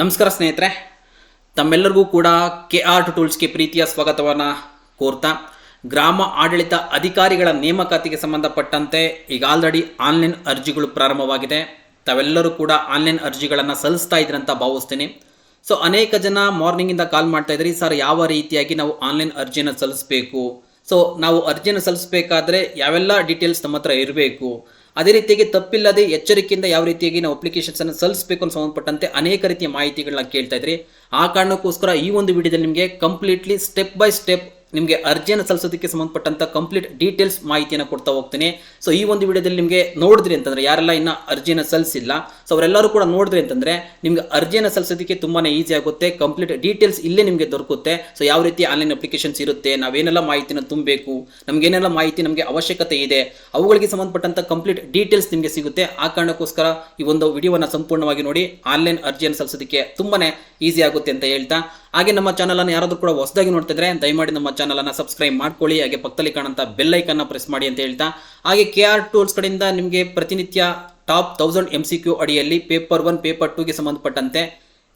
ನಮಸ್ಕಾರ ಸ್ನೇಹಿತರೆ, ತಮ್ಮೆಲ್ಲರಿಗೂ ಕೂಡ ಕೆ ಆರ್ ಟೂಲ್ಸ್ಗೆ ಪ್ರೀತಿಯ ಸ್ವಾಗತವನ್ನು ಕೋರ್ತಾ, ಗ್ರಾಮ ಆಡಳಿತ ಅಧಿಕಾರಿಗಳ ನೇಮಕಾತಿಗೆ ಸಂಬಂಧಪಟ್ಟಂತೆ ಈಗ ಆಲ್ರೆಡಿ ಆನ್ಲೈನ್ ಅರ್ಜಿಗಳು ಪ್ರಾರಂಭವಾಗಿದೆ. ತಾವೆಲ್ಲರೂ ಕೂಡ ಆನ್ಲೈನ್ ಅರ್ಜಿಗಳನ್ನು ಸಲ್ಲಿಸ್ತಾ ಇದ್ರಂತ ಅಂತ ಭಾವಿಸ್ತೀನಿ. ಸೊ ಅನೇಕ ಜನ ಮಾರ್ನಿಂಗಿಂದ ಕಾಲ್ ಮಾಡ್ತಾ ಇದ್ರಿ, ಸರ್, ಯಾವ ರೀತಿಯಾಗಿ ನಾವು ಆನ್ಲೈನ್ ಅರ್ಜಿಯನ್ನು ಸಲ್ಲಿಸಬೇಕು? ಸೊ ನಾವು ಅರ್ಜಿಯನ್ನು ಸಲ್ಲಿಸಬೇಕಾದ್ರೆ ಯಾವೆಲ್ಲ ಡೀಟೇಲ್ಸ್ ನಮ್ಮ ಹತ್ರ ಇರಬೇಕು ಅದೇ ರೀತಿಯಾಗಿ ತಪ್ಪಿಲ್ಲದೆ ಎಚ್ಚರಿಕೆಯಿಂದ ಯಾವ ರೀತಿಯಾಗಿ ನಾವು ಅಪ್ಲಿಕೇಶನ್ಸ್ ಅನ್ನು ಸಲ್ಲಿಸಬೇಕು ಅಂತ ಸಂಬಂಧಪಟ್ಟಂತೆ ಅನೇಕ ರೀತಿಯ ಮಾಹಿತಿಗಳನ್ನ ಕೇಳ್ತಾ ಇದ್ರಿ. ಆ ಕಾರಣಕ್ಕೋಸ್ಕರ ಈ ಒಂದು ವಿಡಿಯೋದಲ್ಲಿ ನಿಮಗೆ ಕಂಪ್ಲೀಟ್ಲಿ ಸ್ಟೆಪ್ ಬೈ ಸ್ಟೆಪ್ ನಿಮಗೆ ಅರ್ಜಿಯನ್ನು ಸಲ್ಲಿಸೋದಕ್ಕೆ ಸಂಬಂಧಪಟ್ಟಂಥ ಕಂಪ್ಲೀಟ್ ಡೀಟೇಲ್ಸ್ ಮಾಹಿತಿಯನ್ನು ಕೊಡ್ತಾ ಹೋಗ್ತೀನಿ. ಸೊ ಈ ಒಂದು ವಿಡಿಯೋದಲ್ಲಿ ನಿಮಗೆ ನೋಡಿದ್ರಿ ಅಂತಂದರೆ ಯಾರೆಲ್ಲ ಇನ್ನು ಅರ್ಜಿಯನ್ನು ಸಲ್ಲಿಸಿಲ್ಲ ಸೊ ಅವರೆಲ್ಲರೂ ಕೂಡ ನೋಡಿದ್ರಿ ಅಂತಂದರೆ ನಿಮಗೆ ಅರ್ಜಿಯನ್ನು ಸಲ್ಲಿಸೋದಕ್ಕೆ ತುಂಬಾ ಈಸಿ ಆಗುತ್ತೆ ಕಂಪ್ಲೀಟ್ ಡೀಟೇಲ್ಸ್ ಇಲ್ಲೇ ನಿಮಗೆ ದೊರಕುತ್ತೆ. ಸೊ ಯಾವ ರೀತಿ ಆನ್ಲೈನ್ ಅಪ್ಲಿಕೇಶನ್ಸ್ ಇರುತ್ತೆ, ನಾವೇನೆಲ್ಲ ಮಾಹಿತಿನ ತುಂಬಬೇಕು, ನಮಗೇನೆಲ್ಲ ಮಾಹಿತಿ ನಮಗೆ ಅವಶ್ಯಕತೆ ಇದೆ, ಅವುಗಳಿಗೆ ಸಂಬಂಧಪಟ್ಟಂಥ ಕಂಪ್ಲೀಟ್ ಡೀಟೇಲ್ಸ್ ನಿಮಗೆ ಸಿಗುತ್ತೆ. ಆ ಕಾರಣಕ್ಕೋಸ್ಕರ ಈ ಒಂದು ವಿಡಿಯೋವನ್ನು ಸಂಪೂರ್ಣವಾಗಿ ನೋಡಿ ಆನ್ಲೈನ್ ಅರ್ಜಿಯನ್ನು ಸಲ್ಲಿಸೋದಕ್ಕೆ ತುಂಬಾ ಈಸಿ ಆಗುತ್ತೆ ಅಂತ ಹೇಳ್ತಾ. ಹಾಗೆ ನಮ್ಮ ಚಾನಲ್ ಅನ್ನು ಯಾರಾದರೂ ಕೂಡ ಹೊಸದಾಗಿ ನೋಡ್ತಿದ್ರೆ ದಯಮಾಡಿ ನಮ್ಮ ಚಾನಲ್ ಅನ್ನ ಸಬ್ಸ್ಕ್ರೈಬ್ ಮಾಡ್ಕೊಳ್ಳಿ, ಹಾಗೆ ಪಕ್ಕದಲ್ಲಿ ಕಾಣಂತ ಬೆಲ್ ಐಕನ್ ಪ್ರೆಸ್ ಮಾಡಿ ಅಂತ ಹೇಳ್ತಾ, ಹಾಗೆ ಕೆ ಆರ್ ಟೂಲ್ಸ್ ಕಡೆಯಿಂದ ನಿಮಗೆ ಪ್ರತಿನಿತ್ಯ top thousand M C Q ಅಡಿಯಲ್ಲಿ ಪೇಪರ್ ಒನ್ ಪೇಪರ್ ಟೂಗೆ ಸಂಬಂಧಪಟ್ಟಂತೆ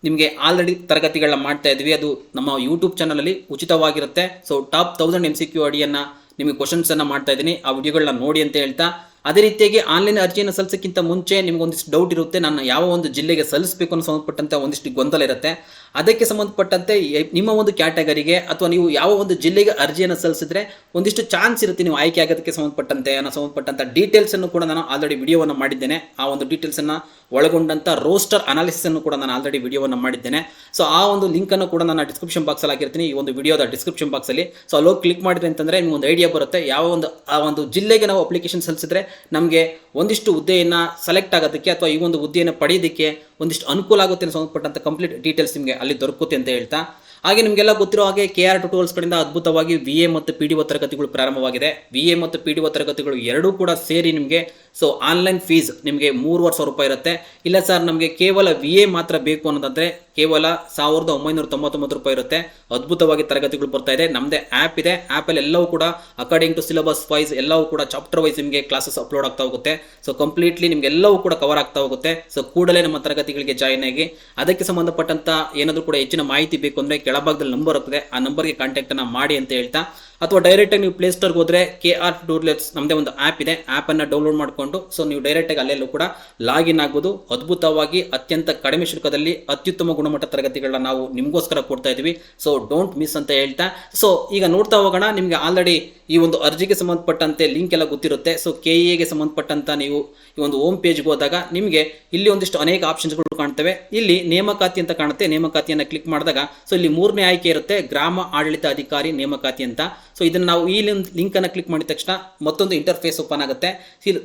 ನಿಮಗೆ ಆಲ್ರೆಡಿ ತರಗತಿಗಳನ್ನ ಮಾಡ್ತಾ ಇದ್ವಿ. ಅದು ನಮ್ಮ ಯೂಟ್ಯೂಬ್ ಚಾನಲಲ್ಲಿ ಉಚಿತವಾಗಿರುತ್ತೆ. So top thousand M C Q ಅಡಿಯನ್ನು ನಿಮಗೆ ಕ್ವಶನ್ಸ್ ಅನ್ನ ಮಾಡ್ತಾ ಇದ್ದೀನಿ. ಆ ವಿಡಿಯೋಗಳನ್ನ ನೋಡಿ ಅಂತ ಹೇಳ್ತಾ, ಅದೇ ರೀತಿಯಾಗಿ ಆನ್ಲೈನ್ ಅರ್ಜಿಯನ್ನು ಸಲ್ಲಿಸೋಕ್ಕಿಂತ ಮುಂಚೆ ನಿಮ್ಗೆ ಒಂದಿಷ್ಟು ಡೌಟ್ ಇರುತ್ತೆ. ನಾನು ಯಾವ ಒಂದು ಜಿಲ್ಲೆಗೆ ಸಲ್ಲಿಸಬೇಕು ಅನ್ನೋ ಸಂಬಂಧಪಟ್ಟಂತೆ ಒಂದಿಷ್ಟು ಗೊಂದಲ ಇರುತ್ತೆ. ಅದಕ್ಕೆ ಸಂಬಂಧಪಟ್ಟಂತೆ ನಿಮ್ಮ ಒಂದು ಕ್ಯಾಟಗರಿಗೆ ಅಥವಾ ನೀವು ಯಾವ ಒಂದು ಜಿಲ್ಲೆಗೆ ಅರ್ಜಿಯನ್ನು ಸಲ್ಲಿಸಿದ್ರೆ ಒಂದಿಷ್ಟು ಚಾನ್ಸ್ ಇರುತ್ತೆ ನೀವು ಆಯ್ಕೆ ಆಗೋದಕ್ಕೆ ಸಂಬಂಧಪಟ್ಟಂತೆ ಅನ್ನೋ ಡೀಟೇಲ್ಸ್ ಅನ್ನು ಕೂಡ ನಾನು ಆಲ್ರೆಡಿ ವಿಡಿಯೋವನ್ನು ಮಾಡಿದ್ದೇನೆ. ಆ ಒಂದು ಡೀಟೇಲ್ಸ್ ಅನ್ನ ಒಳಗೊಂಡಂತ ರೋಸ್ಟರ್ ಅನಾಲಿಸಿಸ್ ಅನ್ನು ಕೂಡ ನಾನು ಆಲ್ರೆಡಿ ವಿಡಿಯೋವನ್ನು ಮಾಡಿದ್ದೇನೆ. ಸೊ ಆ ಒಂದು ಲಿಂಕ್ ಅನ್ನು ಕೂಡ ನಾನು ಡಿಸ್ಕ್ರಿಪ್ಷನ್ ಬಾಕ್ಸ್ ಅಲ್ಲಿ ಹಾಕಿರ್ತೀನಿ. ಈ ಒಂದು ವಿಡಿಯೋದ ಡಿಸ್ಕ್ರಿಪ್ಷನ್ ಬಾಕ್ಸ್ ಅಲ್ಲಿ. ಸೊ ಅಲ್ಲಿ ಹೋಗಿ ಕ್ಲಿಕ್ ಮಾಡಿದ್ರೆ ಅಂತಂದ್ರೆ ನಿಮ್ಗೆ ಒಂದು ಐಡಿಯಾ ಬರುತ್ತೆ. ಯಾವ ಒಂದು, ಆ ಒಂದು ಜಿಲ್ಲೆಗೆ ನಾವು ಅಪ್ಲಿಕೇಶನ್ ಸಲ್ಲಿಸಿದ್ರೆ ನಮಗೆ ಒಂದಿಷ್ಟು ಹುದ್ದೆಯನ್ನು ಸೆಲೆಕ್ಟ್ ಆಗೋದಕ್ಕೆ ಅಥವಾ ಈ ಒಂದು ಹುದ್ದೆಯನ್ನು ಪಡೆಯೋದಕ್ಕೆ ಒಂದಿಷ್ಟು ಅನುಕೂಲ ಆಗುತ್ತೆ ಸಂಬಂಧಪಟ್ಟಂತ ಕಂಪ್ಲೀಟ್ ಡೀಟೇಲ್ಸ್ ನಿಮಗೆ ಅಲ್ಲಿ ದೊರಕುತ್ತೆ ಅಂತ ಹೇಳ್ತಾ ಹಾಗೆ ನಿಮಗೆಲ್ಲ ಗೊತ್ತಿರೋ ಹಾಗೆ ಕೆ ಆರ್ ಕಡೆಯಿಂದ ಅದ್ಭುತವಾಗಿ ವಿ ಎ ಮತ್ತು ಪಿ ಡಿ ಒ ತರಗತಿಗಳು ಪ್ರಾರಂಭವಾಗಿದೆ. ವಿ ಎ ಮತ್ತು ಪಿ ಡಿ ಒ ತರಗತಿಗಳು ಎರಡೂ ಕೂಡ ಸೇರಿ ನಿಮಗೆ, ಸೊ ಆನ್ಲೈನ್ ಫೀಸ್ ನಿಮಗೆ ಮೂರುವರೆ ಸಾವಿರ ರೂಪಾಯಿ ಇರುತ್ತೆ. ಇಲ್ಲ ಸರ್, ನಮಗೆ ಕೇವಲ ವಿ ಎ ಮಾತ್ರ ಬೇಕು ಅನ್ನೋದಾದ್ರೆ ಕೇವಲ ಸಾವಿರದ ಒಂಬೈನೂರ ತೊಂಬತ್ತೊಂಬತ್ತು ರೂಪಾಯಿ ಇರುತ್ತೆ. ಅದ್ಭುತವಾಗಿ ತರಗತಿಗಳು ಬರ್ತಾ ಇದೆ. ನಮ್ಮದೇ ಆ್ಯಪ್ ಇದೆ. ಆ್ಯಪಲ್ಲಿ ಎಲ್ಲವೂ ಕೂಡ ಅಕಾರ್ಡಿಂಗ್ ಟು ಸಿಲೆಬಸ್ ವೈಸ್ ಎಲ್ಲವೂ ಕೂಡ ಚಾಪ್ಟರ್ ವೈಸ್ ನಿಮಗೆ ಕ್ಲಾಸಸ್ ಅಪ್ಲೋಡ್ ಆಗ್ತಾ ಹೋಗುತ್ತೆ. ಸೊ ಕಂಪ್ಲೀಟ್ಲಿ ನಿಮ್ಗೆ ಎಲ್ಲವೂ ಕೂಡ ಕವರ್ ಆಗ್ತಾ ಹೋಗುತ್ತೆ. ಸೊ ಕೂಡಲೇ ನಮ್ಮ ತರಗತಿಗಳಿಗೆ ಜಾಯಿನ್ ಆಗಿ. ಅದಕ್ಕೆ ಸಂಬಂಧಪಟ್ಟಂತ ಏನಾದರೂ ಕೂಡ ಹೆಚ್ಚಿನ ಮಾಹಿತಿ ಬೇಕು ಅಂದರೆ ಕೆಳಭಾಗದಲ್ಲಿ ನಂಬರ್ ಹೋಗ್ತದೆ ಆ ನಂಬರ್ಗೆ ಕಾಂಟ್ಯಾಕ್ಟ್ ಅನ್ನ ಮಾಡಿ ಅಂತ ಹೇಳ್ತಾ, ಅಥವಾ ಡೈರೆಕ್ಟಾಗಿ ನೀವು ಪ್ಲೇ ಸ್ಟೋರ್ಗೆ ಹೋದ್ರೆ ಕೆ ಆರ್ ಟೂರ್ಲೆಟ್ಸ್ ನಮ್ಮದೇ ಒಂದು ಆ್ಯಪ್ ಇದೆ ಆ್ಯಪನ್ನು ಡೌನ್ಲೋಡ್ ಮಾಡಿಕೊಂಡು ಸೊ ನೀವು ಡೈರೆಕ್ಟಾಗಿ ಅಲ್ಲೆಲ್ಲೂ ಕೂಡ ಲಾಗಿನ್ ಆಗ್ಬೋದು. ಅದ್ಭುತವಾಗಿ ಅತ್ಯಂತ ಕಡಿಮೆ ಶುಲ್ಕದಲ್ಲಿ ಅತ್ಯುತ್ತಮ ಗುಣಮಟ್ಟ ತರಗತಿಗಳನ್ನ ನಾವು ನಿಮಗೋಸ್ಕರ ಕೊಡ್ತಾ ಇದ್ವಿ ಸೊ ಡೋಂಟ್ ಮಿಸ್ ಅಂತ ಹೇಳ್ತಾ ಸೊ ಈಗ ನೋಡ್ತಾ ಹೋಗೋಣ, ನಿಮಗೆ ಆಲ್ರೆಡಿ ಈ ಒಂದು ಅರ್ಜಿಗೆ ಸಂಬಂಧಪಟ್ಟಂತೆ ಲಿಂಕ್ ಎಲ್ಲ ಗೊತ್ತಿರುತ್ತೆ. ಸೊ ಕೆ ಎಗೆ ಸಂಬಂಧಪಟ್ಟಂತ ನೀವು ಈ ಒಂದು ಹೋಮ್ ಪೇಜ್ಗೆ ಹೋದಾಗ ನಿಮಗೆ ಇಲ್ಲಿ ಒಂದಿಷ್ಟು ಅನೇಕ ಆಪ್ಷನ್ಸ್ಗಳು ಕಾಣ್ತವೆ. ಇಲ್ಲಿ ನೇಮಕಾತಿ ಅಂತ ಕಾಣುತ್ತೆ, ನೇಮಕಾತಿಯನ್ನು ಕ್ಲಿಕ್ ಮಾಡಿದಾಗ ಸೊ ಇಲ್ಲಿ ಮೂರನೇ ಆಯ್ಕೆ ಇರುತ್ತೆ ಗ್ರಾಮ ಆಡಳಿತ ಅಧಿಕಾರಿ ನೇಮಕಾತಿ ಅಂತ. ಸೊ ಇದನ್ನು ನಾವು ಈ ಲಿಂಕ್ ಅನ್ನು ಕ್ಲಿಕ್ ಮಾಡಿದ ತಕ್ಷಣ ಮತ್ತೊಂದು ಇಂಟರ್ಫೇಸ್ ಓಪನ್ ಆಗುತ್ತೆ.